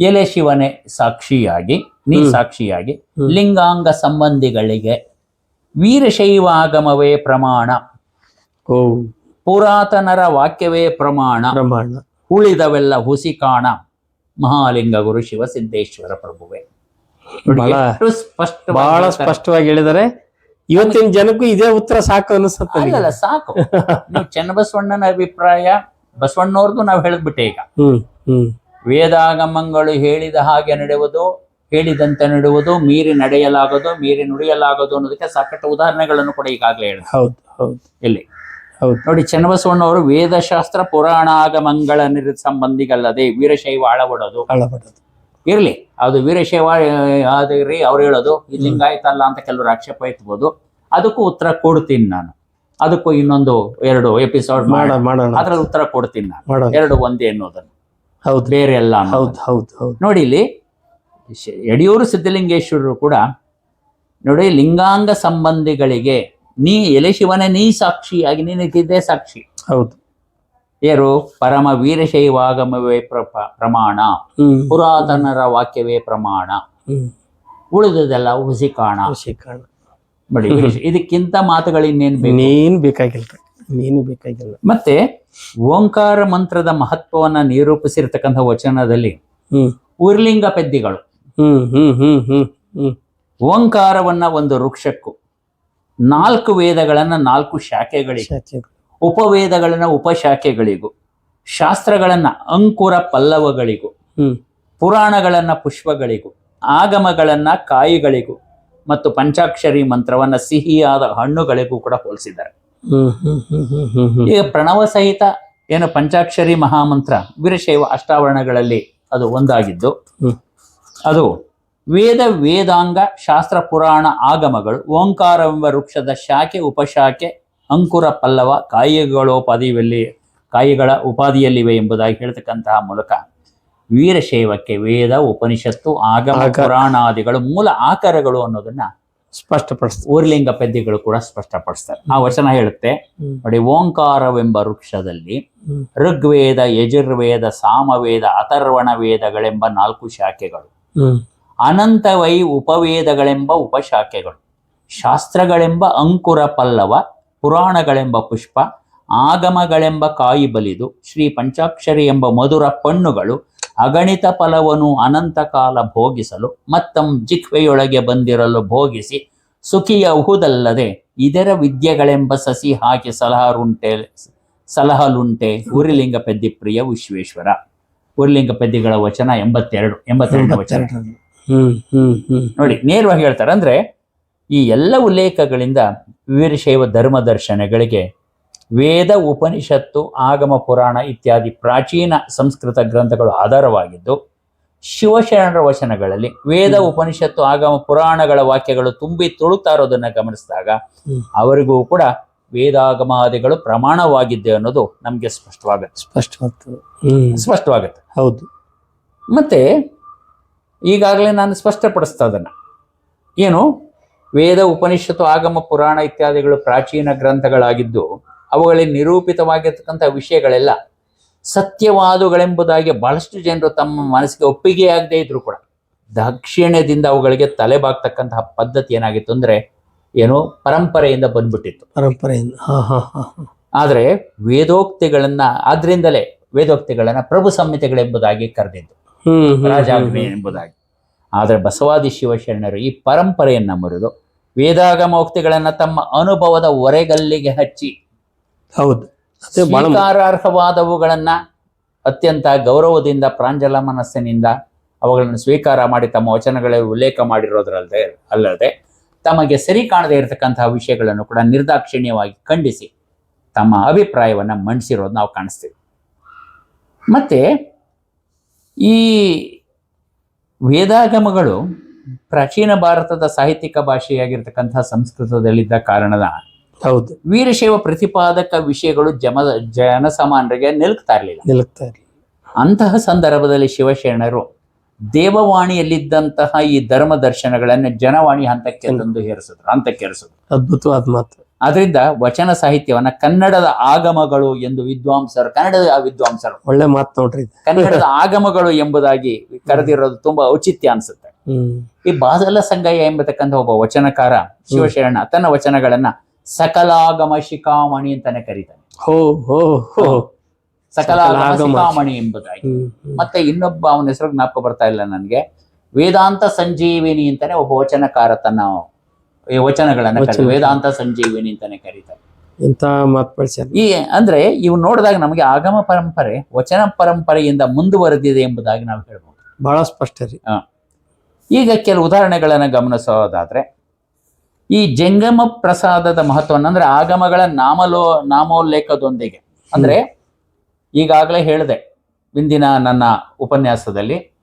ಎಲೆ ಶಿವನೇ ಸಾಕ್ಷಿಯಾಗಿ ನೀ ಸಾಕ್ಷಿಯಾಗಿ ಲಿಂಗಾಂಗ ಸಂಬಂಧಿಗಳಿಗೆ ವೀರಶೈವ ಆಗಮವೇ ಪ್ರಮಾಣ. ಪುರಾತನರ ವಾಕ್ಯವೇ ಪ್ರಮಾಣ. ಪ್ರಮಾಣ. ಉಳಿದವೆಲ್ಲ ಹುಸಿ ಕಾಣ. ಮಹಾಲಿಂಗ ಗುರು ಶಿವಸಿದ್ದೇಶ್ವರ ಪ್ರಭುವೆ. ಸ್ಪಷ್ಟ ಬಹಳ ಸ್ಪಷ್ಟವಾಗಿ ಹೇಳಿದರೆ ಇವತ್ತಿನ ಜನಕ್ಕೂ ಇದೇ ಉತ್ತರ ಸಾಕು ಅನಿಸುತ್ತೆ ಅಲ್ಲ ಸಾಕು. ನೀವು ಚನ್ನಬಸವಣ್ಣನ ಅಭಿಪ್ರಾಯ ಬಸವಣ್ಣವ್ರದ್ದು ನಾವು ಹೇಳಿದ್ಬಿಟ್ಟೆ ಈಗ. ವೇದಾಗಮಗಳು ಹೇಳಿದ ಹಾಗೆ ನಡೆಯುವುದು ಹೇಳಿದಂತೆ ನಡೆಯುವುದು ಮೀರಿ ನಡೆಯಲಾಗದು ಮೀರಿ ನುಡಿಯಲಾಗದು ಅನ್ನೋದಕ್ಕೆ ಸಾಕಷ್ಟು ಉದಾಹರಣೆಗಳನ್ನು ಕೂಡ ಈಗಾಗಲೇ ಹೇಳಿದೆ ಹೌದು ಹೌದು. ಇಲ್ಲಿ ಹೌದು. ನೋಡಿ ಚನ್ನಬಸವಣ್ಣವರು ವೇದಶಾಸ್ತ್ರ ಪುರಾಣಾಗಮಂಗಳ ನಿರ್ ಸಂಬಂಧಿಗಲ್ಲದೆ ವೀರಶೈವ ಆಳವಡೋದು ಅಳಬಡದು ಇರ್ಲಿ ಅದು ವೀರಶೈವ ಆದ್ರಿ ಅವ್ರು ಹೇಳೋದು ಇದು ಹಿಂಗಾಯ್ತಲ್ಲ ಅಂತ ಕೆಲವರು ಆಕ್ಷೇಪ ಎತ್ಬೋದು ಅದಕ್ಕೂ ಉತ್ತರ ಕೊಡ್ತೀನಿ ನಾನು. ಅದಕ್ಕೂ ಇನ್ನೊಂದು ಎರಡು ಎಪಿಸೋಡ್ ಮಾಡ. ಮಾಡ ಮಾಡೋಣ. ಅದ್ರ ಉತ್ತರ ಕೊಡ್ತೀನಿ ನಾನು. ಎರಡು ಒಂದೇ ಅನ್ನೋದನ್ನು. ಹೌದು. ಬೇರೆ ಎಲ್ಲ. ಹೌದು ಹೌದು ಹೌದು. ನೋಡಿ ಇಲ್ಲಿ ಯಡಿಯೂರು ಸಿದ್ಧಲಿಂಗೇಶ್ವರರು ಕೂಡ ನೋಡಿ ಲಿಂಗಾಂಗ ಸಂಬಂಧಿಗಳಿಗೆ ನೀ ಎಲೆ ಶಿವನ ನೀ ಸಾಕ್ಷಿಯಾಗಿ ನಿನಗಿದ್ದೇ ಸಾಕ್ಷಿ. ಹೌದು. ಏರು ಪರಮ ವೀರಶೈವಾಗಮವೇ ಪ್ರ- ಪ್ರಮಾಣ. ಪುರಾತನರ ವಾಕ್ಯವೇ ಪ್ರಮಾಣ. ಉಳಿದದೆಲ್ಲ ಹುಸಿ ಕಾಣ. ನೋಡಿ ಇದಕ್ಕಿಂತ ಮಾತುಗಳು ಇನ್ನೇನು ಬೇಕು? ನೀನ್ ಬೇಕಾಗಿಲ್ಲ ನೀನು ಬೇಕಾಗಿಲ್ಲ. ಮತ್ತೆ ಓಂಕಾರ ಮಂತ್ರದ ಮಹತ್ವವನ್ನ ನಿರೂಪಿಸಿರ್ತಕ್ಕಂಥ ವಚನದಲ್ಲಿ ಉರ್ಲಿಂಗ ಪೆದ್ದಿಗಳು. ಹ್ಮ್ ಹ್ಮ್ ಹ್ಮ್ ಹ್ಮ್ ಹ್ಮ್. ಓಂಕಾರವನ್ನ ಒಂದು ವೃಕ್ಷಕ್ಕೂ ನಾಲ್ಕು ವೇದಗಳನ್ನ ನಾಲ್ಕು ಶಾಖೆಗಳಿಗೆ ಉಪವೇದಗಳನ್ನು ಉಪಶಾಖೆಗಳಿಗೂ ಶಾಸ್ತ್ರಗಳನ್ನ ಅಂಕುರ ಪಲ್ಲವಗಳಿಗೂ ಪುರಾಣಗಳನ್ನ ಪುಷ್ಪಗಳಿಗೂ ಆಗಮಗಳನ್ನ ಕಾಯಿಗಳಿಗೂ ಮತ್ತು ಪಂಚಾಕ್ಷರಿ ಮಂತ್ರವನ್ನ ಸಿಹಿಯಾದ ಹಣ್ಣುಗಳಿಗೂ ಕೂಡ ಹೋಲಿಸಿದ್ದಾರೆ. ಈಗ ಪ್ರಣವ ಸಹಿತ ಏನು ಪಂಚಾಕ್ಷರಿ ಮಹಾಮಂತ್ರ ವೀರಶೈವ ಅಷ್ಟಾವರಣಗಳಲ್ಲಿ ಅದು ಒಂದಾಗಿದ್ದು ಅದು ವೇದ ವೇದಾಂಗ ಶಾಸ್ತ್ರ ಪುರಾಣ ಆಗಮಗಳು ಓಂಕಾರವೆಂಬ ವೃಕ್ಷದ ಶಾಖೆ ಉಪಶಾಖೆ ಅಂಕುರ ಪಲ್ಲವ ಕಾಯಿಗಳೋಪಾದಿಯಲ್ಲಿ ಕಾಯಿಗಳ ಉಪಾದಿಯಲ್ಲಿವೆ ಎಂಬುದಾಗಿ ಹೇಳ್ತಕ್ಕಂತಹ ಮೂಲಕ ವೀರಶೈವಕ್ಕೆ ವೇದ ಉಪನಿಷತ್ತು ಆಗಮ ಆಗ- ಪುರಾಣಾದಿಗಳು ಮೂಲ ಆಕಾರಗಳು ಅನ್ನೋದನ್ನ ಸ್ಪಷ್ಟಪಡಿಸ್ತಾರೆ. ಊರ್ಲಿಂಗ ಪದ್ಯಗಳು ಕೂಡ ಸ್ಪಷ್ಟಪಡಿಸ್ತಾರೆ. ಆ ವಚನ ಹೇಳುತ್ತೆ ನೋಡಿ ಓಂಕಾರವೆಂಬ ವೃಕ್ಷದಲ್ಲಿ ಋಗ್ವೇದ ಯಜುರ್ವೇದ ಸಾಮವೇದ ಅಥರ್ವಣ ವೇದಗಳೆಂಬ ನಾಲ್ಕು ಶಾಖೆಗಳು. ಅನಂತವೈ ಉಪವೇದಗಳೆಂಬ ಉಪಶಾಖೆಗಳು. ಶಾಸ್ತ್ರಗಳೆಂಬ ಅಂಕುರ ಪಲ್ಲವ ಪುರಾಣಗಳೆಂಬ ಪುಷ್ಪ ಆಗಮಗಳೆಂಬ ಕಾಯಿ ಬಲಿದು ಶ್ರೀ ಪಂಚಾಕ್ಷರಿ ಎಂಬ ಮಧುರ ಪಣ್ಣುಗಳು ಅಗಣಿತ ಫಲವನ್ನು ಅನಂತ ಕಾಲ ಭೋಗಿಸಲು ಮತ್ತಂ ಜಿಕ್ವೆಯೊಳಗೆ ಬಂದಿರಲು ಭೋಗಿಸಿ ಸುಖಿಯ ಹುದಲ್ಲದೆ ಇದರ ವಿದ್ಯೆಗಳೆಂಬ ಸಸಿ ಹಾಕಿ ಸಲಹರುಂಟೆ ಸಲಹಲುಂಟೆ ಉರಿಲಿಂಗ ಪೆದ್ದಿ ಪ್ರಿಯ ವಿಶ್ವೇಶ್ವರ. ಉರಿಲಿಂಗ ಪೆದ್ದಿಗಳ ವಚನ ಎಂಬತ್ತೆರಡು ಎಂಬತ್ತೆರಡು. ವಚನ. ನೋಡಿ ನೇರವಾಗಿ ಹೇಳ್ತಾರೆ ಅಂದ್ರೆ ಈ ಎಲ್ಲ ಉಲ್ಲೇಖಗಳಿಂದ ವೀರಶೈವ ಧರ್ಮ ದರ್ಶನಗಳಿಗೆ ವೇದ ಉಪನಿಷತ್ತು ಆಗಮ ಪುರಾಣ ಇತ್ಯಾದಿ ಪ್ರಾಚೀನ ಸಂಸ್ಕೃತ ಗ್ರಂಥಗಳು ಆಧಾರವಾಗಿದ್ದು ಶಿವಶರಣರ ವಚನಗಳಲ್ಲಿ ವೇದ ಉಪನಿಷತ್ತು ಆಗಮ ಪುರಾಣಗಳ ವಾಕ್ಯಗಳು ತುಂಬಿ ತುಳುತ್ತಾ ಇರೋದನ್ನ ಗಮನಿಸಿದಾಗ ಅವರಿಗೂ ಕೂಡ ವೇದಾಗಮಾದಿಗಳು ಪ್ರಮಾಣವಾಗಿದ್ದೆ ಅನ್ನೋದು ನಮಗೆ ಸ್ಪಷ್ಟವಾಗುತ್ತೆ. ಸ್ಪಷ್ಟವಾಗ್ತದೆ. ಸ್ಪಷ್ಟವಾಗುತ್ತೆ. ಹೌದು ಮತ್ತೆ ಈಗಾಗಲೇ ನಾನು ಸ್ಪಷ್ಟಪಡಿಸ್ತಾ ಅದನ್ನು ಏನು? ವೇದ ಉಪನಿಷತ್ತು ಆಗಮ ಪುರಾಣ ಇತ್ಯಾದಿಗಳು ಪ್ರಾಚೀನ ಗ್ರಂಥಗಳಾಗಿದ್ದು ಅವುಗಳಲ್ಲಿ ನಿರೂಪಿತವಾಗಿರ್ತಕ್ಕಂಥ ವಿಷಯಗಳೆಲ್ಲ ಸತ್ಯವಾದುಗಳೆಂಬುದಾಗಿ ಬಹಳಷ್ಟು ಜನರು ತಮ್ಮ ಮನಸ್ಸಿಗೆ ಒಪ್ಪಿಗೆಯಾಗದೇ ಇದ್ರು ಕೂಡ ದಾಕ್ಷಿಣ್ಯದಿಂದ ಅವುಗಳಿಗೆ ತಲೆಬಾಗ್ತಕ್ಕಂತಹ ಪದ್ಧತಿ ಏನಾಗಿತ್ತು ಅಂದ್ರೆ ಏನು? ಪರಂಪರೆಯಿಂದ ಬಂದ್ಬಿಟ್ಟಿತ್ತು. ಪರಂಪರೆಯಿಂದ. ಆದರೆ ವೇದೋಕ್ತಿಗಳನ್ನ ಆದ್ರಿಂದಲೇ ವೇದೋಕ್ತಿಗಳನ್ನ ಪ್ರಭು ಸಂಹಿತೆಗಳೆಂಬುದಾಗಿ ಕರೆದಿದ್ದು. ರಾಜಾಜ್ಞೆ ಎಂಬುದಾಗಿ. ಆದರೆ ಬಸವಾದಿ ಶಿವಶರಣರು ಈ ಪರಂಪರೆಯನ್ನ ಮುರಿದು ವೇದಾಗಮೋಕ್ತಿಗಳನ್ನು ತಮ್ಮ ಅನುಭವದ ಒರೆಗಲ್ಲಿಗೆ ಹಚ್ಚಿ ಹೌದು. ಸ್ವೀಕಾರಾರ್ಹವಾದವುಗಳನ್ನ ಅತ್ಯಂತ ಗೌರವದಿಂದ ಪ್ರಾಂಜಲ ಮನಸ್ಸಿನಿಂದ ಅವುಗಳನ್ನು ಸ್ವೀಕಾರ ಮಾಡಿ ತಮ್ಮ ವಚನಗಳಲ್ಲಿ ಉಲ್ಲೇಖ ಮಾಡಿರೋದ್ರಲ್ಲದೆ ಅಲ್ಲದೆ ತಮಗೆ ಸರಿ ಕಾಣದೇ ಇರತಕ್ಕಂತಹ ವಿಷಯಗಳನ್ನು ಕೂಡ ನಿರ್ದಾಕ್ಷಿಣ್ಯವಾಗಿ ಖಂಡಿಸಿ ತಮ್ಮ ಅಭಿಪ್ರಾಯವನ್ನ ಮಂಡಿಸಿರೋದು ನಾವು ಕಾಣಿಸ್ತೀವಿ. ಮತ್ತೆ ಈ ವೇದಾಗಮಗಳು ಪ್ರಾಚೀನ ಭಾರತದ ಸಾಹಿತ್ಯಿಕ ಭಾಷೆಯಾಗಿರ್ತಕ್ಕಂತಹ ಸಂಸ್ಕೃತದಲ್ಲಿದ್ದ ಕಾರಣದ ಹೌದು. ವೀರಶೈವ ಪ್ರತಿಪಾದಕ ವಿಷಯಗಳು ಜಮ ಜನಸಾಮಾನ್ಯರಿಗೆ ನಿಲುಕ್ತಾ ಇರಲಿಲ್ಲ. ನಿಲ್ಕ್ತಾ ಇರಲಿಲ್ಲ. ಅಂತಹ ಸಂದರ್ಭದಲ್ಲಿ ಶಿವಶರಣರು ದೇವವಾಣಿಯಲ್ಲಿದ್ದಂತಹ ಈ ಧರ್ಮ ದರ್ಶನಗಳನ್ನು ಜನವಾಣಿ ಹಂತಕ್ಕೆ ತಂದು ಹೇರಿಸಿದ್ರು ಹಂತಕ್ಕೇರಿಸಿದ್ರು ಅದ್ಭುತವಾದ ಮಾತು. ಅದರಿಂದ ವಚನ ಸಾಹಿತ್ಯವನ್ನ ಕನ್ನಡದ ಆಗಮಗಳು ಎಂದು ವಿದ್ವಾಂಸರು ಕನ್ನಡದ ವಿದ್ವಾಂಸರು. ಒಳ್ಳೆ ಮಾತು ನೋಡ್ರಿ ಕನ್ನಡದ ಆಗಮಗಳು ಎಂಬುದಾಗಿ ಕರೆದಿರೋದು ತುಂಬಾ ಔಚಿತ್ಯ ಅನ್ಸುತ್ತೆ. ಈ ಬಾದಲ ಸಂಗಯ್ಯ ಎಂಬತಕ್ಕಂಥ ಒಬ್ಬ ವಚನಕಾರ ಶಿವಶರಣ ತನ್ನ ವಚನಗಳನ್ನ ಸಕಲಾಗಮ ಶಿಖಾಮಣಿ ಅಂತಾನೆ ಕರೀತಾನೆ. ಹೋ ಹೋ ಹೋ. ಸಕಲಾಗಮ. ಶಿಖಾಮಣಿ ಎಂಬುದಾಗಿ. ಮತ್ತೆ ಇನ್ನೊಬ್ಬ ಅವನ ಹೆಸರು ಜ್ಞಾಪಕ ಬರ್ತಾ ಇಲ್ಲ ನನಗೆ. ವೇದಾಂತ ಸಂಜೀವಿನಿ ಅಂತಾನೆ ಒಬ್ಬ ವಚನಕಾರ ತನ್ನ ವಚನಗಳನ್ನ ಕರೀತಾರೆ. ವಚನ. ವೇದಾಂತ ಸಂಜೀವಿನಿ ಅಂತಾನೆ ಕರೀತಾರೆ. ಎಂತ ಮಾತು ಈ ಅಂದ್ರೆ ಇವು ನೋಡಿದಾಗ ನಮಗೆ ಆಗಮ ಪರಂಪರೆ ವಚನ ಪರಂಪರೆಯಿಂದ ಮುಂದುವರೆದಿದೆ ಎಂಬುದಾಗಿ ನಾವು ಹೇಳ್ಬೋದು. ಬಹಳ ಸ್ಪಷ್ಟ ರೀ. ಈಗ ಕೆಲವು ಉದಾಹರಣೆಗಳನ್ನು ಗಮನಿಸೋದಾದ್ರೆ ಈ ಜಂಗಮ ಪ್ರಸಾದದ ಮಹತ್ವವನ್ನು ಅಂದ್ರೆ ಆಗಮಗಳ ನಾಮಲೋ ನಾಮೋಲ್ಲೇಖದೊಂದಿಗೆ. ಅಂದ್ರೆ ಈಗಾಗಲೇ ಹೇಳಿದೆ ಇಂದಿನ ನನ್ನ ಉಪನ್ಯಾಸದಲ್ಲಿ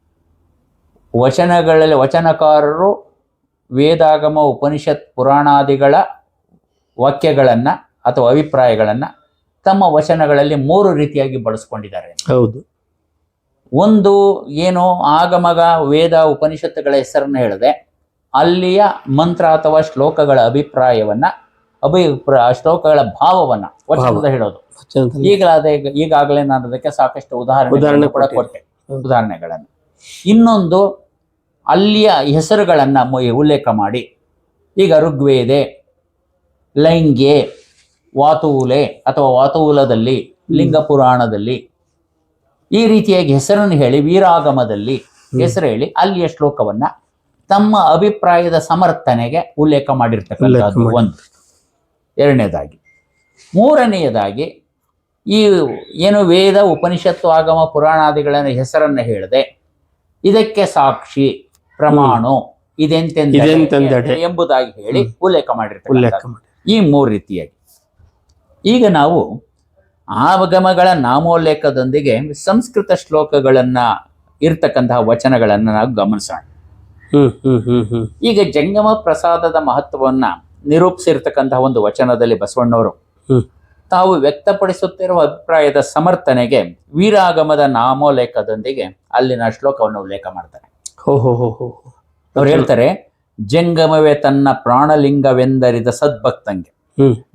ವಚನಗಳಲ್ಲಿ ವಚನಕಾರರು ವೇದಾಗಮ ಉಪನಿಷತ್ ಪುರಾಣಾದಿಗಳ ವಾಕ್ಯಗಳನ್ನು ಅಥವಾ ಅಭಿಪ್ರಾಯಗಳನ್ನು ತಮ್ಮ ವಚನಗಳಲ್ಲಿ ಮೂರು ರೀತಿಯಾಗಿ ಬಳಸ್ಕೊಂಡಿದ್ದಾರೆ. ಹೌದು. ಒಂದು ಏನು ಆಗಮಗ ವೇದ ಉಪನಿಷತ್ತುಗಳ ಹೆಸರನ್ನು ಹೇಳಿದೆ ಅಲ್ಲಿಯ ಮಂತ್ರ ಅಥವಾ ಶ್ಲೋಕಗಳ ಅಭಿಪ್ರಾಯವನ್ನ ಅಭಿಪ್ರಾಯ ಶ್ಲೋಕಗಳ ಭಾವವನ್ನ ವಚನದ ಹೇಳೋದು. ಈಗಲಾದ ಈಗಾಗಲೇ ನಾನು ಅದಕ್ಕೆ ಸಾಕಷ್ಟು ಉದಾಹರಣೆ ಉದಾಹರಣೆ ಕೂಡ ಕೊಟ್ಟೆ. ಉದಾಹರಣೆಗಳನ್ನು. ಇನ್ನೊಂದು ಅಲ್ಲಿಯ ಹೆಸರುಗಳನ್ನು ಉಲ್ಲೇಖ ಮಾಡಿ. ಈಗ ಋಗ್ವೇದೆ ಲೈಂಗೆ ವಾತೂಲೆ ಅಥವಾ ವಾತೂಲದಲ್ಲಿ ಲಿಂಗ ಪುರಾಣದಲ್ಲಿ ಈ ರೀತಿಯಾಗಿ ಹೆಸರನ್ನು ಹೇಳಿ ವೀರಾಗಮದಲ್ಲಿ ಹೆಸರು ಹೇಳಿ ಅಲ್ಲಿಯ ಶ್ಲೋಕವನ್ನು ತಮ್ಮ ಅಭಿಪ್ರಾಯದ ಸಮರ್ಥನೆಗೆ ಉಲ್ಲೇಖ ಮಾಡಿರ್ತಕ್ಕಂಥದ್ದು ಒಂದು. ಎರಡನೇದಾಗಿ. ಮೂರನೆಯದಾಗಿ ಈ ಏನು ವೇದ ಉಪನಿಷತ್ತು ಆಗಮ ಪುರಾಣಾದಿಗಳನ್ನು ಹೆಸರನ್ನು ಹೇಳದೆ ಇದಕ್ಕೆ ಸಾಕ್ಷಿ ಪ್ರಮಾಣು ಇದೆಂತೆಂದೆಡೆ. ಎಂಬುದಾಗಿ ಹೇಳಿ ಉಲ್ಲೇಖ ಮಾಡಿರ್ತಾರೆ ಈ ಮೂರು ರೀತಿಯಾಗಿ. ಈಗ ನಾವು ಆಗಮಗಳ ನಾಮೋಲ್ಲೇಖದೊಂದಿಗೆ ಸಂಸ್ಕೃತ ಶ್ಲೋಕಗಳನ್ನ ಇರ್ತಕ್ಕಂತಹ ವಚನಗಳನ್ನ ನಾವು ಗಮನಿಸೋಣ. ಈಗ ಜಂಗಮ ಪ್ರಸಾದದ ಮಹತ್ವವನ್ನ ನಿರೂಪಿಸಿರ್ತಕ್ಕಂತಹ ಒಂದು ವಚನದಲ್ಲಿ ಬಸವಣ್ಣವರು ತಾವು ವ್ಯಕ್ತಪಡಿಸುತ್ತಿರುವ ಅಭಿಪ್ರಾಯದ ಸಮರ್ಥನೆಗೆ ವೀರಾಗಮದ ನಾಮೋಲ್ಲೇಖದೊಂದಿಗೆ ಅಲ್ಲಿನ ಶ್ಲೋಕವನ್ನು ಉಲ್ಲೇಖ ಮಾಡ್ತಾರೆ. ಹೋ ಹೋ ಹೋ ಹೋ ಹೋ. ಅವ್ರು ಹೇಳ್ತಾರೆ ಜಂಗಮವೇ ತನ್ನ ಪ್ರಾಣಲಿಂಗವೆಂದರಿದ ಸದ್ಭಕ್ತಂಗೆ.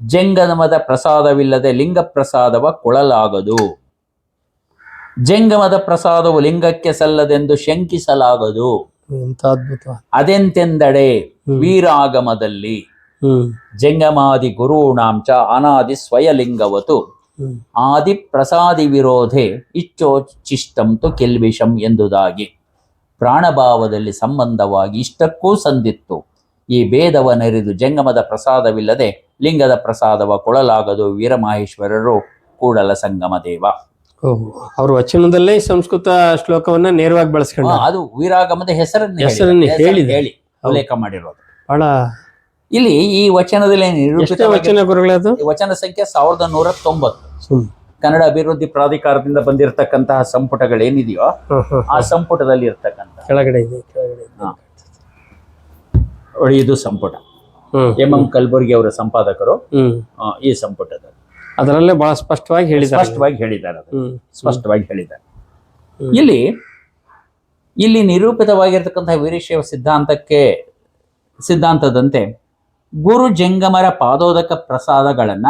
ಜಂಗಮದ ಪ್ರಸಾದವಿಲ್ಲದೆ ಲಿಂಗ ಪ್ರಸಾದವ ಕೊಳಲಾಗದು. ಜಂಗಮದ ಪ್ರಸಾದವು ಲಿಂಗಕ್ಕೆ ಸಲ್ಲದೆಂದು ಶಂಕಿಸಲಾಗದು. ಅದೆಂತೆಂದಡೆ ವೀರಾಗಮದಲ್ಲಿ. ಜಂಗಮಾದಿ ಗುರುಣಾಂಚ ಅನಾದಿ ಸ್ವಯಲಿಂಗವತು. ಆದಿ ಪ್ರಸಾದಿ ವಿರೋಧೆ ಇಚ್ಚೋಚಿಷ್ಟಂ ತು ಕೆಲ್ವಿಷಂ ಎಂದುದಾಗಿ. ಪ್ರಾಣಭಾವದಲ್ಲಿ ಸಂಬಂಧವಾಗಿ ಇಷ್ಟಕ್ಕೂ ಸಂದಿತ್ತು. ಈ ಭೇದವನೆರಿದು ಜಂಗಮದ ಪ್ರಸಾದವಿಲ್ಲದೆ ಲಿಂಗದ ಪ್ರಸಾದವ ಕೊಳಲಾಗದು ವೀರಮಹೇಶ್ವರರು ಕೂಡಲ ಸಂಗಮ ದೇವ. ಅವ್ರ ವಚನದಲ್ಲೇ ಸಂಸ್ಕೃತ ಶ್ಲೋಕವನ್ನ ನೇರವಾಗಿ ಬಳಸ್ಕೊಂಡು ಅದು ವೀರಾಗಮದ ಹೆಸರನ್ನು ಹೆಸರನ್ನು ಹೇಳಿ. ಹೇಳಿ ಉಲ್ಲೇಖ ಮಾಡಿರೋದು. ಬಹಳ ಇಲ್ಲಿ ಈ ವಚನದಲ್ಲಿ ವಚನ ಗುರುಗಳದು? ವಚನ ಸಂಖ್ಯೆ ಸಾವಿರದ ನೂರ ತೊಂಬತ್ತು. ಕನ್ನಡ ಅಭಿವೃದ್ಧಿ ಪ್ರಾಧಿಕಾರದಿಂದ ಬಂದಿರತಕ್ಕಂತಹ ಸಂಪುಟಗಳೇನಿದೆಯೋ. ಆ ಸಂಪುಟದಲ್ಲಿ ಇರ್ತಕ್ಕಂಥ ಕೆಳಗಡೆ ಇದೆ ಕೆಳಗಡೆ ಇದೆ. ಸಂಪುಟ. ಹ್ಮ್. ಎಂ ಎಂ ಕಲಬುರ್ಗಿ ಅವರ ಸಂಪಾದಕರು ಹ್ಮ್. ಆ, ಈ ಸಂಪುಟದಲ್ಲಿ. ಅದರಲ್ಲೇ ಬಹಳ ಸ್ಪಷ್ಟವಾಗಿ ಹೇಳಿದ್ದಾರೆ. ಸ್ಪಷ್ಟವಾಗಿ ಹೇಳಿದ್ದಾರೆ ಅದು. ಹ್ಮ್. ಸ್ಪಷ್ಟವಾಗಿ ಹೇಳಿದ್ದಾರೆ. ಇಲ್ಲಿ ಇಲ್ಲಿ ನಿರೂಪಿತವಾಗಿರ್ತಕ್ಕಂತಹ ವೀರಶೈವ ಸಿದ್ಧಾಂತಕ್ಕೆ ಸಿದ್ಧಾಂತದಂತೆ ಗುರು ಜಂಗಮರ ಪಾದೋದಕ ಪ್ರಸಾದಗಳನ್ನ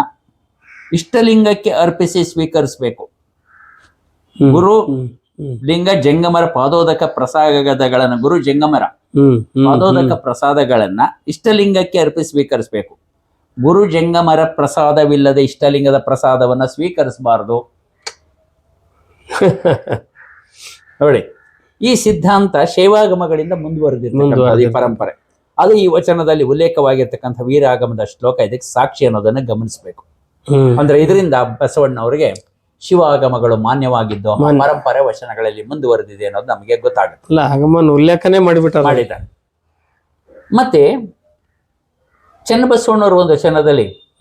ಇಷ್ಟಲಿಂಗಕ್ಕೆ ಅರ್ಪಿಸಿ ಸ್ವೀಕರಿಸಬೇಕು. ಗುರು ಲಿಂಗ ಜಂಗಮರ ಪಾದೋದಕ ಪ್ರಸಾದಗಳನ್ನ ಗುರು ಜಂಗಮರ ಪಾದೋದಕ ಪ್ರಸಾದಗಳನ್ನ ಇಷ್ಟಲಿಂಗಕ್ಕೆ ಅರ್ಪಿಸಿ ಸ್ವೀಕರಿಸಬೇಕು. ಗುರು ಜಂಗಮರ ಪ್ರಸಾದವಿಲ್ಲದೆ ಇಷ್ಟಲಿಂಗದ ಪ್ರಸಾದವನ್ನ ಸ್ವೀಕರಿಸಬಾರದು. ನೋಡಿ ಈ ಸಿದ್ಧಾಂತ ಶೈವಾಗಮಗಳಿಂದ ಮುಂದುವರೆದಿರ್ತಕ್ಕಂಥ. ಪರಂಪರೆ. ಅದು ಈ ವಚನದಲ್ಲಿ ಉಲ್ಲೇಖವಾಗಿರ್ತಕ್ಕಂಥ ವೀರಾಗಮದ ಶ್ಲೋಕ ಇದಕ್ಕೆ ಸಾಕ್ಷಿ ಅನ್ನೋದನ್ನ ಗಮನಿಸಬೇಕು. ಅಂದ್ರೆ ಇದರಿಂದ ಬಸವಣ್ಣವರಿಗೆ ಶಿವಾಗಮಗಳು ಮಾನ್ಯವಾಗಿದ್ದು. ಪರಂಪರೆ ವಚನಗಳಲ್ಲಿ ಮುಂದುವರೆದಿದೆ ಅನ್ನೋದು ನಮಗೆ ಗೊತ್ತಾಗುತ್ತೆ. ಅಲ್ಲ ಆಗಮನ ಉಲ್ಲೇಖನೇ ಮಾಡಿಬಿಟ್ಟಾರ. ಮಾಡಿದ್ದಾರೆ. ಮತ್ತೆ ಚನ್ನಬಸವಣ್ಣವರು ಒಂದು ವಚನದಲ್ಲಿ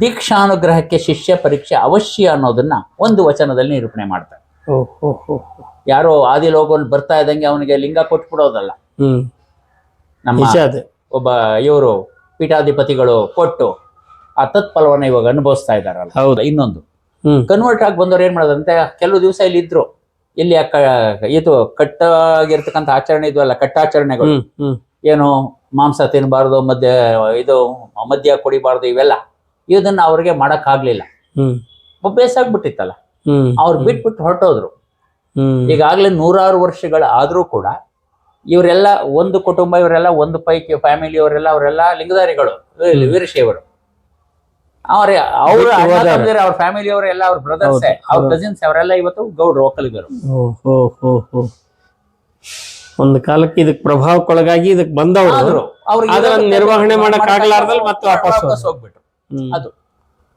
ದೀಕ್ಷಾನುಗ್ರಹಕ್ಕೆ ಶಿಷ್ಯ ಪರೀಕ್ಷೆ ಅವಶ್ಯ ಅನ್ನೋದನ್ನ ಒಂದು ವಚನದಲ್ಲಿ ನಿರೂಪಣೆ ಮಾಡ್ತಾರೆ. ಯಾರೋ ಆದಿ ಲೋಕಲ್ಲಿ ಬರ್ತಾ ಇದ್ದಂಗೆ ಅವನಿಗೆ ಲಿಂಗ ಕೊಟ್ಬಿಡೋದಲ್ಲ. ನಮ್ಮ ಒಬ್ಬ ಇವರು ಪೀಠಾಧಿಪತಿಗಳು ಕೊಟ್ಟು ಆ ತತ್ಫಲವನ್ನ ಇವಾಗ ಅನುಭವಿಸ್ತಾ ಇದಾರಲ್ಲ. ಹೌದು. ಇನ್ನೊಂದು. ಕನ್ವರ್ಟ್ ಆಗಿ ಬಂದವ್ರು ಏನ್ ಮಾಡೋದಂತೆ ಕೆಲವು ದಿವಸ ಇಲ್ಲಿ ಇದ್ರು. ಇಲ್ಲಿ ಇದು ಕಟ್ಟಾಗಿರ್ತಕ್ಕಂಥ ಆಚರಣೆ ಇದ್ವಲ್ಲ ಕಟ್ಟಾಚರಣೆಗಳು. ಏನು ಮಾಂಸ ತಿನ್ನಬಾರ್ದು ಮದ್ಯ ಇದು ಮದ್ಯ ಕುಡಿಬಾರ್ದು ಇವೆಲ್ಲ. ಇದನ್ನ ಅವ್ರಿಗೆ ಮಾಡಕ್ ಆಗ್ಲಿಲ್ಲ ಹ್ಮ್. ಅವ್ರು ಬಿಟ್ಬಿಟ್ಟು ಹೊರಟೋದ್ರು. ಈಗಾಗಲೇ ನೂರಾರು ವರ್ಷಗಳ ಆದ್ರೂ ಕೂಡ ಇವರೆಲ್ಲ ಒಂದು ಕುಟುಂಬ ಇವರೆಲ್ಲ ಒಂದು ಪೈಕಿ ಫ್ಯಾಮಿಲಿ ಅವರೆಲ್ಲ ಅವರೆಲ್ಲ ಲಿಂಗಧಾರಿಗಳು ವೀರ- ವೀರಶೈವರು. ಅವ್ರ ಅವ್ರ ಅಣ್ಣ. ತಮ್ಮಂದಿರು, ಅವ್ರ ಫ್ಯಾಮಿಲಿ ಅವರೆಲ್ಲ ಅವ್ರ ಬ್ರದರ್ಸ್ ಅವ್ರ. ಕಸಿನ್ಸ್ ಅವರೆಲ್ಲ ಇವತ್ತು ಗೌಡ್ರು ಒಕ್ಕಲಿಗರು. ಓ ಹೋ ಹೋ ಹೋ. ಒಂದು ಕಾಲಕ್ಕೆ ಇದಕ್ ಪ್ರಭಾವಕ್ಕೊಳಗಾಗಿ ಇದಕ್ ಬಂದವರು. ಆದ್ರು ಅವ್ರಿಗೆ ಅದನ್ನ ನಿರ್ವಹಣೆ ಮಾಡಕ್ ಆಗ್ಲಾರ್ದಲ್ಲಿ ಮತ್ತೆ ವಾಪಸ್ ವಾಪಸ್ ಹೋಗ್ಬಿಟ್ರು. ಅದು.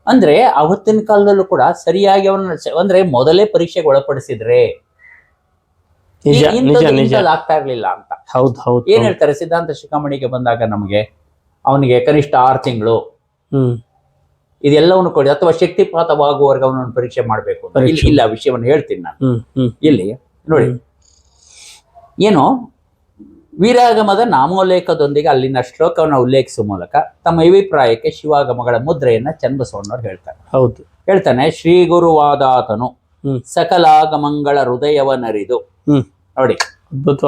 ಅಂದ್ರೆ ಅವತ್ತಿನ ಕಾಲದಲ್ಲೂ ಕೂಡ ಸರಿಯಾಗಿ ಅವನ್ನ ಅಂದ್ರೆ ಮೊದಲೇ ಪರೀಕ್ಷೆಗೆ ಒಳಪಡಿಸಿದ್ರೆ ನಿಜ ಈ- ನಿಜ ಇಂಥದ್ದು- ನಿಜ ಇಂಥದ್ದು ಆಗ್ತಾ ಇರ್ಲಿಲ್ಲ ಅಂತ. ಹೌದ್ ಹೌದ್ ಏನ್ ಹೇಳ್ತಾರೆ? ಸಿದ್ಧಾಂತ ಶಿಖಾಮಣಿಗೆ ಬಂದಾಗ ನಮಗೆ ಅವನಿಗೆ ಕನಿಷ್ಠ ಆರು ತಿಂಗಳು. ಹ್ಮ್. ಇದೆಲ್ಲವನ್ನು ಕೊಡಿ ಅಥವಾ ಶಕ್ತಿಪಾತವಾಗುವವರೆಗೆ ಅವನನ್ನು ಪರೀಕ್ಷೆ ಮಾಡಬೇಕು ಇಲ್ಲಿ ವಿಷಯವನ್ನು ಹೇಳ್ತೀನಿ ನಾನು. ಇಲ್ಲಿ ನೋಡಿ. ಏನು? ವೀರಾಗಮದ ನಾಮೋಲ್ಲೇಖದೊಂದಿಗೆ ಅಲ್ಲಿನ ಶ್ಲೋಕವನ್ನು ಉಲ್ಲೇಖಿಸುವ ಮೂಲಕ ತಮ್ಮ ಅಭಿಪ್ರಾಯಕ್ಕೆ ಶಿವಾಗಮಗಳ ಮುದ್ರೆಯನ್ನ ಚನ್ನಬಸವಣ್ಣವ್ರು ಹೇಳ್ತಾರೆ. ಹೌದು. ಹೇಳ್ತಾನೆ ಶ್ರೀ ಗುರುವಾದಾತನು ಸಕಲಾಗಮಂಗಳ ಹೃದಯವನರಿದು. ನೋಡಿ.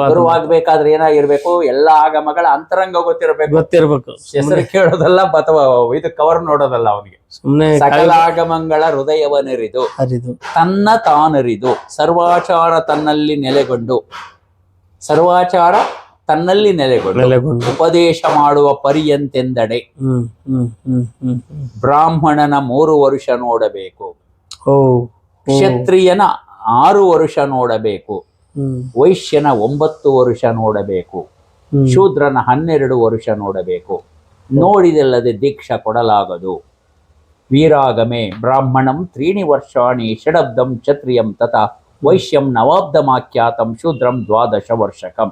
ಗುರುವಾಗ್ಬೇಕಾದ್ರೆ ಏನಾಗಿರ್ಬೇಕು? ಎಲ್ಲ ಆಗಮಗಳ ಅಂತರಂಗ ಗೊತ್ತಿರಬೇಕು. ಗೊತ್ತಿರ್ಬೇಕು. ಹೆಸರು ಕೇಳೋದಲ್ಲ ಅಥವಾ ಇದು ಕವರ್ ನೋಡೋದಲ್ಲ ಅವನಿಗೆ. ಸುಮ್ನೆ ಸಕಲಾಗಮಗಳ ಹೃದಯವನರಿದು ಅರಿದು ತನ್ನ ತಾನರಿದು ಸರ್ವಾಚಾರ ತನ್ನಲ್ಲಿ ನೆಲೆಗೊಂಡು ಸರ್ವಾಚಾರ ತನ್ನಲ್ಲಿ ನೆಲೆಗೊಂಡು ಉಪದೇಶ ಮಾಡುವ ಪರಿಯಂತೆಂದಡೆ. ಹ್ಮ್ ಹ್ಮ್ ಹ್ಮ್ ಹ್ಮ್ ಹ್ಮ್. ಬ್ರಾಹ್ಮಣನ ಮೂರು ವರುಷ ನೋಡಬೇಕು. ಕ್ಷತ್ರಿಯನ ಆರು ವರುಷ ನೋಡಬೇಕು. ವೈಶ್ಯನ ಒಂಬತ್ತು ವರುಷ ನೋಡಬೇಕು. ಶೂದ್ರನ ಹನ್ನೆರಡು ವರುಷ ನೋಡಬೇಕು. ನೋಡಿದಲ್ಲದೆ ದೀಕ್ಷ ಕೊಡಲಾಗದು. ವೀರಾಗಮೆ ಬ್ರಾಹ್ಮಣಂ ತ್ರೀಣಿ ವರ್ಷಾಣಿ ಷಡಬ್ಧಂ ಕ್ಷತ್ರಿಯಂ ತಥಾ ವೈಶ್ಯಂ ನವಾಬ್ಧಮಾಖ್ಯಾತಂ ಶೂದ್ರಂ ದ್ವಾದಶ ವರ್ಷಕಂ.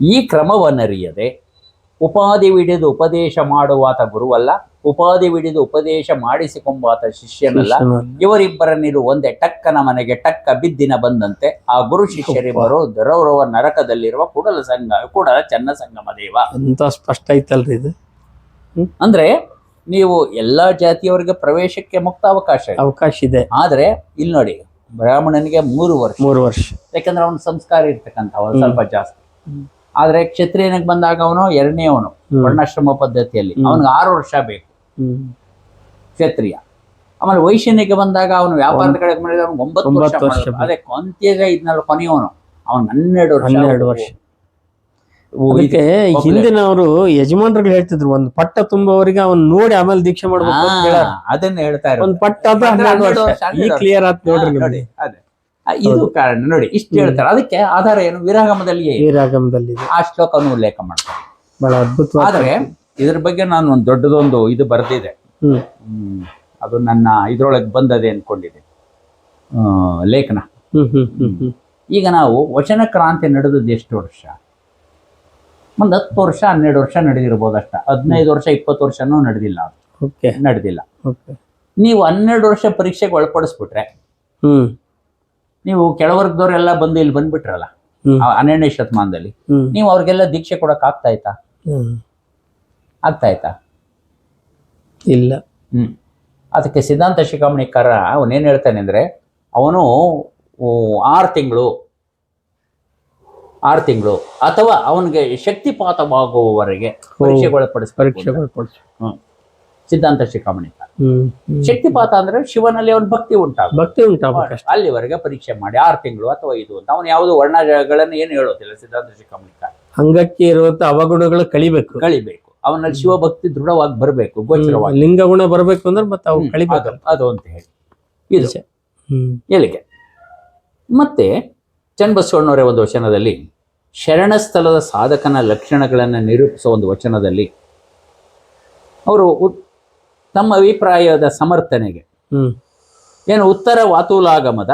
ಈ ಕ್ರಮವನ್ನರಿಯದೆ ಉಪಾಧಿವಿಡಿದು ಉಪದೇಶ ಮಾಡುವಾತ ಗುರುವಲ್ಲ ಉಪಾಧಿವಿಡಿದು ಉಪದೇಶ ಮಾಡಿಸಿಕೊಂಬಾತ ಶಿಷ್ಯನಲ್ಲ. ಇವರಿಬ್ಬರನ್ನಿರು ಒಂದೇ ಟಕ್ಕನ ಮನೆಗೆ ಟಕ್ಕ ಬಿದ್ದಿನ ಬಂದಂತೆ ಆ ಗುರು ಶಿಷ್ಯರಿಬ್ಬರು ದರೌರವ ನರಕದಲ್ಲಿರುವ ಕೂಡಲ ಸಂಗ ಕೂಡಲ ಚನ್ನ ಸಂಗಮ ದೇವ. ಅಂತ ಸ್ಪಷ್ಟ ಐತಲ್ರಿ ಇದು? ಅಂದ್ರೆ ನೀವು ಎಲ್ಲಾ ಜಾತಿಯವರಿಗೆ ಪ್ರವೇಶಕ್ಕೆ ಮುಕ್ತ ಅವಕಾಶ ಅವಕಾಶ ಇದೆ. ಆದ್ರೆ ಇಲ್ಲಿ ನೋಡಿ ಬ್ರಾಹ್ಮಣನಿಗೆ ಮೂರು ವರ್ಷ. ಮೂರು ವರ್ಷ. ಯಾಕಂದ್ರೆ ಅವನ ಸಂಸ್ಕಾರ ಇರ್ತಕ್ಕಂಥ. ಸ್ವಲ್ಪ ಜಾಸ್ತಿ. ಆದ್ರೆ ಕ್ಷತ್ರಿಯನಿಗೆ ಬಂದಾಗ ಅವನು ಎರಡನೇ ಅವನು ವರ್ಣಾಶ್ರಮ ಪದ್ಧತಿಯಲ್ಲಿ. ಅವನಿಗೆ ಆರು ವರ್ಷ ಬೇಕು. ಕ್ಷತ್ರಿಯ. ಆಮೇಲೆ ವೈಶ್ಯನಿಗೆ ಬಂದಾಗ ಅವನು ವ್ಯಾಪಾರದ ಕಡೆ ಮಾಡಿದ ಅವ್ನು ಒಂಬತ್ತು ವರ್ಷ. ಅದೇ ಕೊಂತಿಯಾಗ ಇದ್ನಲ್ಲ ಕೊನೆಯವನು. ಅವನು ಹನ್ನೆರಡು ವರ್ಷ ಹನ್ನೆರಡು ವರ್ಷ. ಅದಕ್ಕೆ ಹಿಂದಿನವರು ಯಜಮಾನ್ರುಗಳು ಹೇಳ್ತಿದ್ರು ಒಂದ್ ಪಟ್ಟ ತುಂಬವರಿಗೆ ಅವ್ನ್ ನೋಡಿ ಆಮೇಲೆ ದೀಕ್ಷೆ ಮಾಡ್ಬೇಕು ಅದನ್ನ ಹೇಳ್ತಾ ಒಂದ್ ಪಟ್ಟ ಈ ಕ್ಲಿಯರ್ ಆತ್ ನೋಡ್ರಿ ನೋಡಿ ಅದೇ. ಇದು ಕಾರಣ. ನೋಡಿ ಇಷ್ಟು ಹೇಳ್ತಾರೆ. ಅದಕ್ಕೆ ಆಧಾರ ಏನು? ವಿರಾಗಮದಲ್ಲಿ ವಿರಾಗಮದಲ್ಲಿ ಆ ಶ್ಲೋಕವನ್ನು ಉಲ್ಲೇಖ ಮಾಡ್ತಾರೆ. ಬಹಳ ಅದ್ಭುತ ಆದ್ರೆ ಇದ್ರ ಬಗ್ಗೆ ನಾನು ಒಂದು ದೊಡ್ಡದೊಂದು ಇದು ಬರೆದಿದೆ. ಅದು ನನ್ನ ಇದ್ರೊಳಗೆ ಬಂದದೆ ಅನ್ಕೊಂಡಿದೆ ಲೇಖನ. ಈಗ ನಾವು ವಚನ ಕ್ರಾಂತಿ ನಡೆದದ್ದು ಎಷ್ಟು ವರ್ಷ? ಒಂದು ಹತ್ತು ವರ್ಷ ಹನ್ನೆರಡು ವರ್ಷ ನಡೆದಿರ್ಬೋದು ಅಷ್ಟ. ಹದಿನೈದು ವರ್ಷ ಇಪ್ಪತ್ತು ವರ್ಷನೂ ನಡೆದಿಲ್ಲ ನಡೆದಿಲ್ಲ. ಓಕೆ. ನೀವು ಹನ್ನೆರಡು ವರ್ಷ ಪರೀಕ್ಷೆಗೆ ಒಳಪಡಿಸ್ಬಿಟ್ರೆ ಹ್ಮ್. ನೀವು ಕೆಳವರ್ಗದವರೆಲ್ಲ ಬಂದು ಇಲ್ಲಿ ಬಂದ್ಬಿಟ್ರಲ್ಲ ಹನ್ನೆರಡನೇ ಶತಮಾನದಲ್ಲಿ ನೀವು ಅವ್ರಿಗೆಲ್ಲ ದೀಕ್ಷೆ ಕೊಡಕ್ ಆಗ್ತಾ ಆಯ್ತಾ ಹ್ಮ್ ಆಗ್ತಾ ಆಯ್ತಾ ಇಲ್ಲ. ಹ್ಮ್. ಅದಕ್ಕೆ ಸಿದ್ಧಾಂತ ಶಿಖಾಮಣಿಕಾರ ಅವನೇನ್ ಹೇಳ್ತಾನೆ ಅಂದ್ರೆ ಅವನು ಆರು ತಿಂಗಳು ಆರು ತಿಂಗಳು ಅಥವಾ ಅವನಿಗೆ ಶಕ್ತಿಪಾತವಾಗುವವರೆಗೆ ಪರೀಕ್ಷೆಗೊಳಪಡಿಸ ಪರೀಕ್ಷೆಗೊಳಪಡಿಸ. ಹ್ಮ್. ಸಿದ್ಧಾಂತ ಶಿಖಾಮಣಿಕಾರ ಹ್ಮ್. ಶಕ್ತಿಪಾತ ಅಂದ್ರೆ ಶಿವನಲ್ಲಿ ಅವನ ಭಕ್ತಿ ಉಂಟಾಗ ಭಕ್ತಿ ಉಂಟಾಗ ಅಲ್ಲಿವರೆಗೆ ಪರೀಕ್ಷೆ ಮಾಡಿ ಆರು ತಿಂಗಳು ಅಥವಾ ಇದು ಅಂತ. ಅವನು ಯಾವುದು ವರ್ಣಗಳನ್ನು ಏನು ಹೇಳೋದಿಲ್ಲ ಸಿದ್ಧಾಂತ ಶಿಖಾಮಣಿಕಾರ ಅಂಗಕ್ಕೆ ಇರುವಂತ ಅವಗುಣಗಳು ಕಳಿಬೇಕು ಕಳಿಬೇಕು ಅವನಲ್ಲಿ ಶಿವಭಕ್ತಿ ದೃಢವಾಗಿ ಬರಬೇಕು ಗೋಚರವಾಗಿ. ಲಿಂಗ ಗುಣ ಬರಬೇಕು ಅಂದ್ರೆ ಮತ್ತೆ ಅವು ಕಳಿಬೇಕು ಅದು ಅಂತ. ಹೇಳಿ. ಇದು. ಹೇಳಿಕೆ ಮತ್ತೆ ಚನ್ನಬಸವಣ್ಣವರೇ ಒಂದು ವಚನದಲ್ಲಿ ಶರಣ ಸ್ಥಳದ ಸಾಧಕನ ಲಕ್ಷಣಗಳನ್ನು ನಿರೂಪಿಸುವ ಒಂದು ವಚನದಲ್ಲಿ ಅವರು ತಮ್ಮ ಅಭಿಪ್ರಾಯದ ಸಮರ್ಥನೆಗೆ ಏನು ಉತ್ತರ ವಾತೂಲಾಗಮದ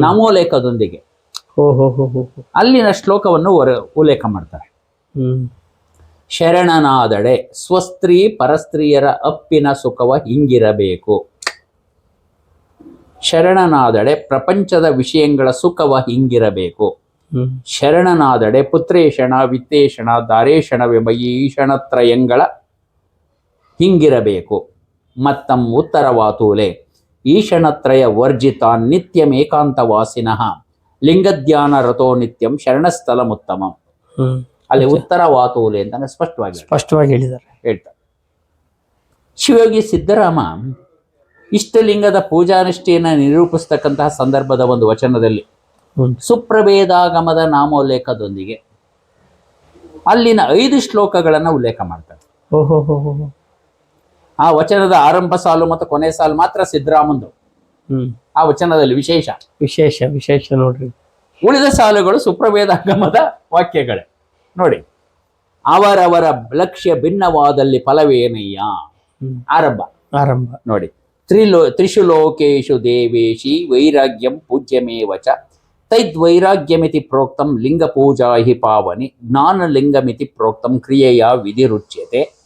ನಾಮೋಲೇಖದೊಂದಿಗೆ. ಅಲ್ಲಿನ ಶ್ಲೋಕವನ್ನು ಉಲ್ಲೇಖ ಮಾಡ್ತಾರೆ. ಶರಣನಾದಡೆ ಸ್ವಸ್ತ್ರೀ ಪರಸ್ತ್ರೀಯರ ಅಪ್ಪಿನ ಸುಖವ ಹಿಂಗಿರಬೇಕು. ಶರಣನಾದಡೆ ಪ್ರಪಂಚದ ವಿಷಯಗಳ ಸುಖವ ಹಿಂಗಿರಬೇಕು. ಶರಣನಾದಡೆ ಪುತ್ರೇಷಣ ವಿತ್ತೇಷಣ ದಾರೇಷಣವೆಂಬ ಈ ಈಷಣತ್ರಯಂಗಳ ಹಿಂಗಿರಬೇಕು. ಮತ್ತಂ ಉತ್ತರವಾತೂಲೆ ಈಶಣತ್ರಯ ವರ್ಜಿತ ನಿತ್ಯಮೇಕಾಂತವಾಸಿನಃ. ಲಿಂಗಧ್ಯಾನ ರಥೋ ನಿತ್ಯಂ ಶರಣಸ್ಥಲಮುತ್ತಮಂ. ಹ್ಮ್ ಉತ್ತರ ವಾತೋಲೆ ಅಂತ ಸ್ಪಷ್ಟವಾಗಿ ಸ್ಪಷ್ಟವಾಗಿ ಹೇಳಿದ್ದಾರೆ. ಹೇಳ್ತಾರೆ. ಶಿವಯೋಗಿ ಸಿದ್ದರಾಮ ಇಷ್ಟಲಿಂಗದ ಪೂಜಾನಿಷ್ಠೆಯನ್ನು ನಿರೂಪಿಸ್ತಕ್ಕಂತಹ ಸಂದರ್ಭದ ಒಂದು ವಚನದಲ್ಲಿ ಸುಪ್ರಭೇದಾಗಮದ ನಾಮೋಲ್ಲೇಖದೊಂದಿಗೆ ಅಲ್ಲಿನ ಐದು ಶ್ಲೋಕಗಳನ್ನು ಉಲ್ಲೇಖ ಮಾಡ್ತಾರೆ. ಆ ವಚನದ ಆರಂಭ ಸಾಲು ಮತ್ತು ಕೊನೆ ಸಾಲು ಮಾತ್ರ ಸಿದ್ದರಾಮಂದು. ಆ ವಚನದಲ್ಲಿ ವಿಶೇಷ. ವಿಶೇಷ ವಿಶೇಷ ನೋಡ್ರಿ. ಉಳಿದ ಸಾಲುಗಳು ಸುಪ್ರಭೇದಾಗಮದ ವಾಕ್ಯಗಳೇ. ಅವರವರ ಲಕ್ಷ್ಯ ಭಿನ್ನವಾದಲ್ಲಿ ಫಲವೇನಯ್ಯ? ಹ್ಮ್. ಆರಂಭ. ಆರಂಭ. ನೋಡಿ. ತ್ರಿಲೋ ತ್ರಿಷು ಲೋಕೇಶು ದೇವೇಶಿ ವೈರಾಗ್ಯಂ ಪೂಜ್ಯಮೇವ ಚ. ತೈದ್ವೈರಾಗ್ಯಮಿತಿ ಪ್ರೋಕ್ತಂ ಲಿಂಗ ಪೂಜಾ ಹಿ ಪಾವನಿ. ಜ್ಞಾನಲಿಂಗಮಿತಿ ಪ್ರೋಕ್ತಂ ಕ್ರಿಯೆಯ ವಿಧಿರುಚ್ಯತೆ.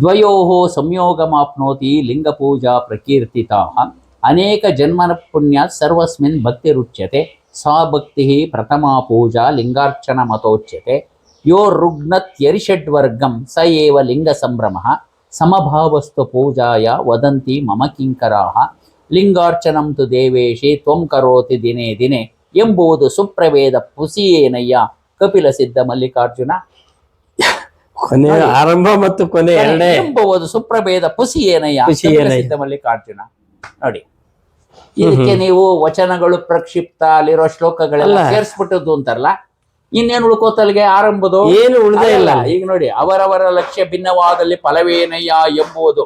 ದ್ವಯೋಃ ಸಂಯೋಗಮಾಪ್ನೋತಿ ಲಿಂಗ ಪೂಜಾ ಪ್ರಕೀರ್ತಿತಾ ಅನೇಕ ಜನ್ಮನ ಪುಣ್ಯ ಸರ್ವಸ್ಮಿನ್ ಭಕ್ತಿರುಚ್ಯತೆ. ಸಾ ಭಕ್ತಿ ಪ್ರಥಮಾ ಪೂಜಾ ಲಿಂಗಾರ್ಚನ ಮತೋಚ್ಯತೆ ಯೋ ರುಗ್ನತ್ಯರಿಷಡ್ವರ್ಗಂ ಸ ಏವ ಲಿಂಗ ಸಂಭ್ರಮ ಸಮಭಾವಸ್ತು ಪೂಜಾಯ ವದಂತಿ ಮಮ ಕಿಂಕರಾಹ ಲಿಂಗಾರ್ಚನಂ ತು ದೇವೇಶಿ ತ್ವಂ ಕರೋತಿ ದಿನೇ ದಿನೇ ಎಂಬುದು ಸುಪ್ರವೇದ ಪುಸಿಯೇನಯ್ಯ ಕಪಿಲ ಸಿದ್ಧ ಮಲ್ಲಿಕಾರ್ಜುನ ಕೊನೆ ಆರಂಭ ಮತ್ತು ಕೊನೆ ಎರಡೇ. ಎಂಬುವುದು ಸುಪ್ರಭೇದ ಪುಸಿಯೇನಯ್ಯ. ಕಪಿಲ ಸಿದ್ಧ ಮಲ್ಲಿಕಾರ್ಜುನ ನೋಡಿ. ಇದಕ್ಕೆ ನೀವು ವಚನಗಳು ಪ್ರಕ್ಷಿಪ್ತ ಅಲ್ಲಿರೋ ಶ್ಲೋಕಗಳೆಲ್ಲ. ಸೇರಿಸ್ಬಿಟ್ಟದ್ದು ಅಂತಾರಲ್ಲ? ಇನ್ನೇನು ಉಳ್ಕೋತಲ್ಗೆ ಆರಂಭದು? ಏನು ಉಳಿದೇ ಇಲ್ಲ. ಈಗ ನೋಡಿ ಅವರವರ ಲಕ್ಷ್ಯ ಭಿನ್ನವಾದಲ್ಲಿ ಫಲವೇನಯ್ಯ ಎಂಬುದು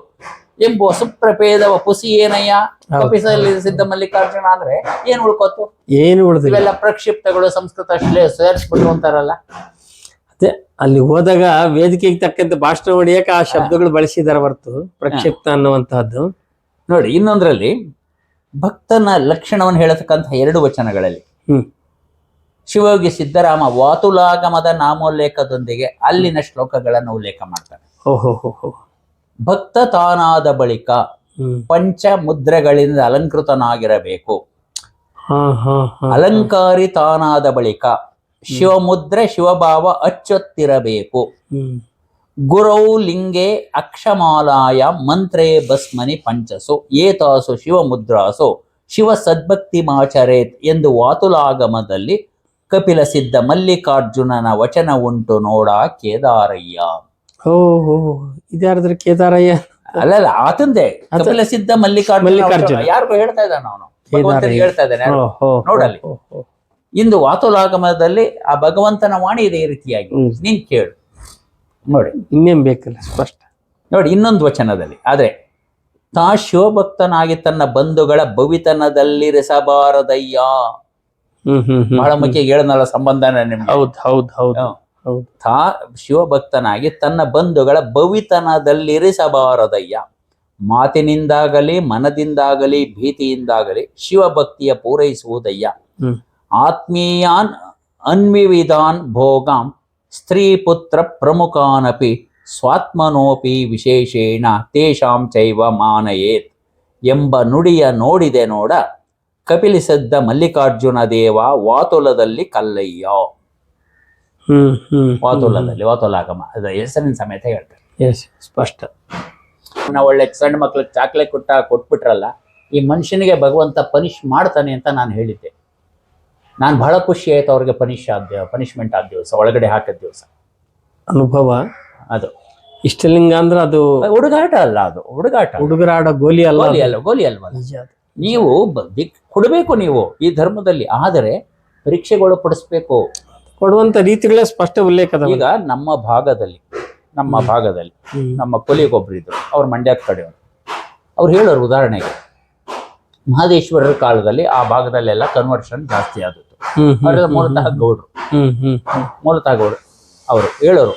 ಎಂಬುವ ಸುಪ್ರಭೇದವ ಪುಸಿ ಏನಯ್ಯ. ಕಪಿಸಲ್ಲಿ ಸಿದ್ಧ ಮಲ್ಲಿಕಾರ್ಜುನ ಅಂದ್ರೆ ಏನ್ ಉಳ್ಕೋತು? ಏನು ಉಳಿದ ಇವೆಲ್ಲ ಪ್ರಕ್ಷಿಪ್ತಗಳು ಸಂಸ್ಕೃತ ಸೇರಿಸ್ಬಿಟ್ಟು ಅಂತಾರಲ್ಲ? ಅದೇ ಅಲ್ಲಿ ಹೋದಾಗ ವೇದಿಕೆಗೆ ತಕ್ಕಂತೆ ಭಾಷಣ ಹೊಡಿಯಕ್ಕೆ ಆ ಶಬ್ದಗಳು ಬಳಸಿದಾರೆ ಹೊರತು ಪ್ರಕ್ಷಿಪ್ತ ಅನ್ನುವಂತಹದ್ದು? ನೋಡಿ ಇನ್ನೊಂದರಲ್ಲಿ ಭಕ್ತನ ಲಕ್ಷಣವನ್ನು ಹೇಳತಕ್ಕಂಥ ಎರಡು ವಚನಗಳಲ್ಲಿ. ಶಿವಯೋಗಿ ಸಿದ್ದರಾಮ ವಾತುಲಾಗಮದ ನಾಮೋಲ್ಲೇಖದೊಂದಿಗೆ ಅಲ್ಲಿನ ಶ್ಲೋಕಗಳನ್ನು ಉಲ್ಲೇಖ ಮಾಡ್ತಾರೆ. ಭಕ್ತ ತಾನಾದ ಬಳಿಕ ಪಂಚ ಮುದ್ರೆಗಳಿಂದ ಅಲಂಕೃತನಾಗಿರಬೇಕು. ಅಲಂಕಾರಿ ತಾನಾದ ಬಳಿಕ ಶಿವಮುದ್ರೆ ಶಿವಭಾವ ಅಚ್ಚೊತ್ತಿರಬೇಕು. ಗುರೌ ಲಿಂಗೆ ಅಕ್ಷಮಾಲಾಯ ಮಂತ್ರೇ ಭಸ್ಮನಿ ಪಂಚಸು ಏತಾಸು ಶಿವಮುದ್ರಾಸೋ ಶಿವ ಸದ್ಭಕ್ತಿ ಮಾಚರೇತ್ ಎಂದು ವಾತುಲಾಗಮದಲ್ಲಿ ಕಪಿಲ ಸಿದ್ಧ ಮಲ್ಲಿಕಾರ್ಜುನನ ವಚನ ಉಂಟು ನೋಡ ಕೇದಾರಯ್ಯ ಓಹೋ ಇದ್ಯಾರದ್ರ ಕೇದಾರಯ್ಯ ಅಲ್ಲಲ್ಲ ಆತಂದೆ ಆತ- ಕಪಿಲ ಸಿದ್ಧ ಮಲ್ಲಿಕಾರ್ಜುನ ಮಲ್ಲಿಕಾರ್ಜುನ. ವಚನ. ಹೇಳ್ತಾ ಇದ್ದಾನೆ ಅವನು ಹೇಳ್ತಾ ಇದ್ದಾನೆ ನೋಡಲ್ಲಿ. ಇಂದು ವಾತುಲಾಗಮದಲ್ಲಿ ಆ ಭಗವಂತನ ವಾಣಿ ಇದೆ ಈ ರೀತಿಯಾಗಿ. ನೀನ್ ಕೇಳು ನೋಡಿ. ಇನ್ನೇನು ಬೇಕಲ್ಲ ಸ್ಪಷ್ಟ. ನೋಡಿ ಇನ್ನೊಂದು ವಚನದಲ್ಲಿ. ಆದರೆ ತಾ ಶಿವಭಕ್ತನಾಗಿ ತನ್ನ ಬಂಧುಗಳ ಭವಿತನದಲ್ಲಿ ರಸಬಾರದಯ್ಯ. ಬಹಳ ಮುಖ್ಯ ಹೇಳನಲ್ಲ ಸಂಬಂಧನ ನಿಮ್ಗೆ. ಹೌದು ಹೌದು ಹೌದು. ಹೌದು. ತಾ ಶಿವಭಕ್ತನಾಗಿ ತನ್ನ ಬಂಧುಗಳ ಭವಿತನದಲ್ಲಿರಿಸಬಾರದಯ್ಯ ಮಾತಿನಿಂದಾಗಲಿ ಮನದಿಂದಾಗಲಿ ಭೀತಿಯಿಂದಾಗಲಿ ಶಿವಭಕ್ತಿಯ ಪೂರೈಸುವುದಯ್ಯ. ಆತ್ಮೀಯಾನ್ ಅನ್ವಿವಿಧಾನ್ ಭೋಗಾಂ ಸ್ತ್ರೀ ಪುತ್ರ ಪ್ರಮುಖಾನಪಿ ಸ್ವಾತ್ಮನೋಪಿ ವಿಶೇಷೇಣ ತೇಷಾಂ ಚೈವ ಮಾನಯೇತ್ ಎಂಬ ನುಡಿಯ ನೋಡಿದೆ ನೋಡ ಕಪಿಲಿಸದ್ದ ಮಲ್ಲಿಕಾರ್ಜುನ ದೇವ ವಾತುಲದಲ್ಲಿ ಕಲ್ಲಯ್ಯ. ಹ್ಮ್ ಹ್ಮ್ ವಾತುಲದಲ್ಲಿ ವಾತುಲಾಗಮ. ಅದ ಹೆಸರಿನ ಸಮೇತ ಹೇಳ್ತಾರೆ. ಎಸ್ ಸ್ಪಷ್ಟ. ನಾವು ಒಳ್ಳೆ ಸಣ್ಣ ಮಕ್ಳಿಗೆ ಚಾಕ್ಲೇಟ್ ಕೊಟ್ಟ ಕೊಟ್ಬಿಟ್ರಲ್ಲ ಈ ಮನುಷ್ಯನಿಗೆ ಭಗವಂತ ಪನಿಷ್ ಮಾಡ್ತಾನೆ ಅಂತ ನಾನು ಹೇಳಿದ್ದೆ. ನಾನು ಬಹಳ ಖುಷಿ ಆಯ್ತು ಅವ್ರಿಗೆ ಪನಿಷ್ ಆದ ಪನಿಷ್ಮೆಂಟ್ ಆದ ದಿವಸ ಒಳಗಡೆ ಹಾಕಿದ ದಿವಸ. ಅನುಭವ? ಅದು. ಇಷ್ಟಲಿಂಗ ಅಂದ್ರೆ ಅದು ಹುಡುಗಾಟ ಅಲ್ಲ ಅದು ಹುಡುಗಾಟ ಹುಡುಗರಾಡ ಗೋಲಿ ಅಲ್ಲ ಗೋಲಿ. ಅಲ್ಲ ಗೋಲಿ ಅಲ್ವಾ ನೀವು ದಿಕ್ ಕೊಡಬೇಕು ನೀವು ಈ ಧರ್ಮದಲ್ಲಿ ಆದರೆ ಪರೀಕ್ಷೆಗಳು ಪಡಿಸ್ಬೇಕು ಕೊಡುವಂತ ರೀತಿಗಳೇ ಸ್ಪಷ್ಟ ಉಲ್ಲೇಖ ಈಗ ನಮ್ಮ ಭಾಗದಲ್ಲಿ ನಮ್ಮ ಭಾಗದಲ್ಲಿ ನಮ್ಮ ಕೊಲಿಗೊಬ್ರು ಇದ್ರು ಅವ್ರ ಮಂಡ್ಯದ ಕಡೆಯವರು. ಅವ್ರು ಹೇಳೋರು ಉದಾಹರಣೆಗೆ ಮಹದೇಶ್ವರರ ಕಾಲದಲ್ಲಿ ಆ ಭಾಗದಲ್ಲೆಲ್ಲ ಕನ್ವರ್ಷನ್ ಜಾಸ್ತಿ ಆದದ್ದು. ಅವರೆಲ್ಲ ಮೂಲತಃ ಗೌಡ್ರು. ಹ್ಮ್ ಹ್ಮ್ ಹ್ಮ್. ಮೂಲತಃ ಗೌಡ್ರು. ಅವರು ಹೇಳೋರು.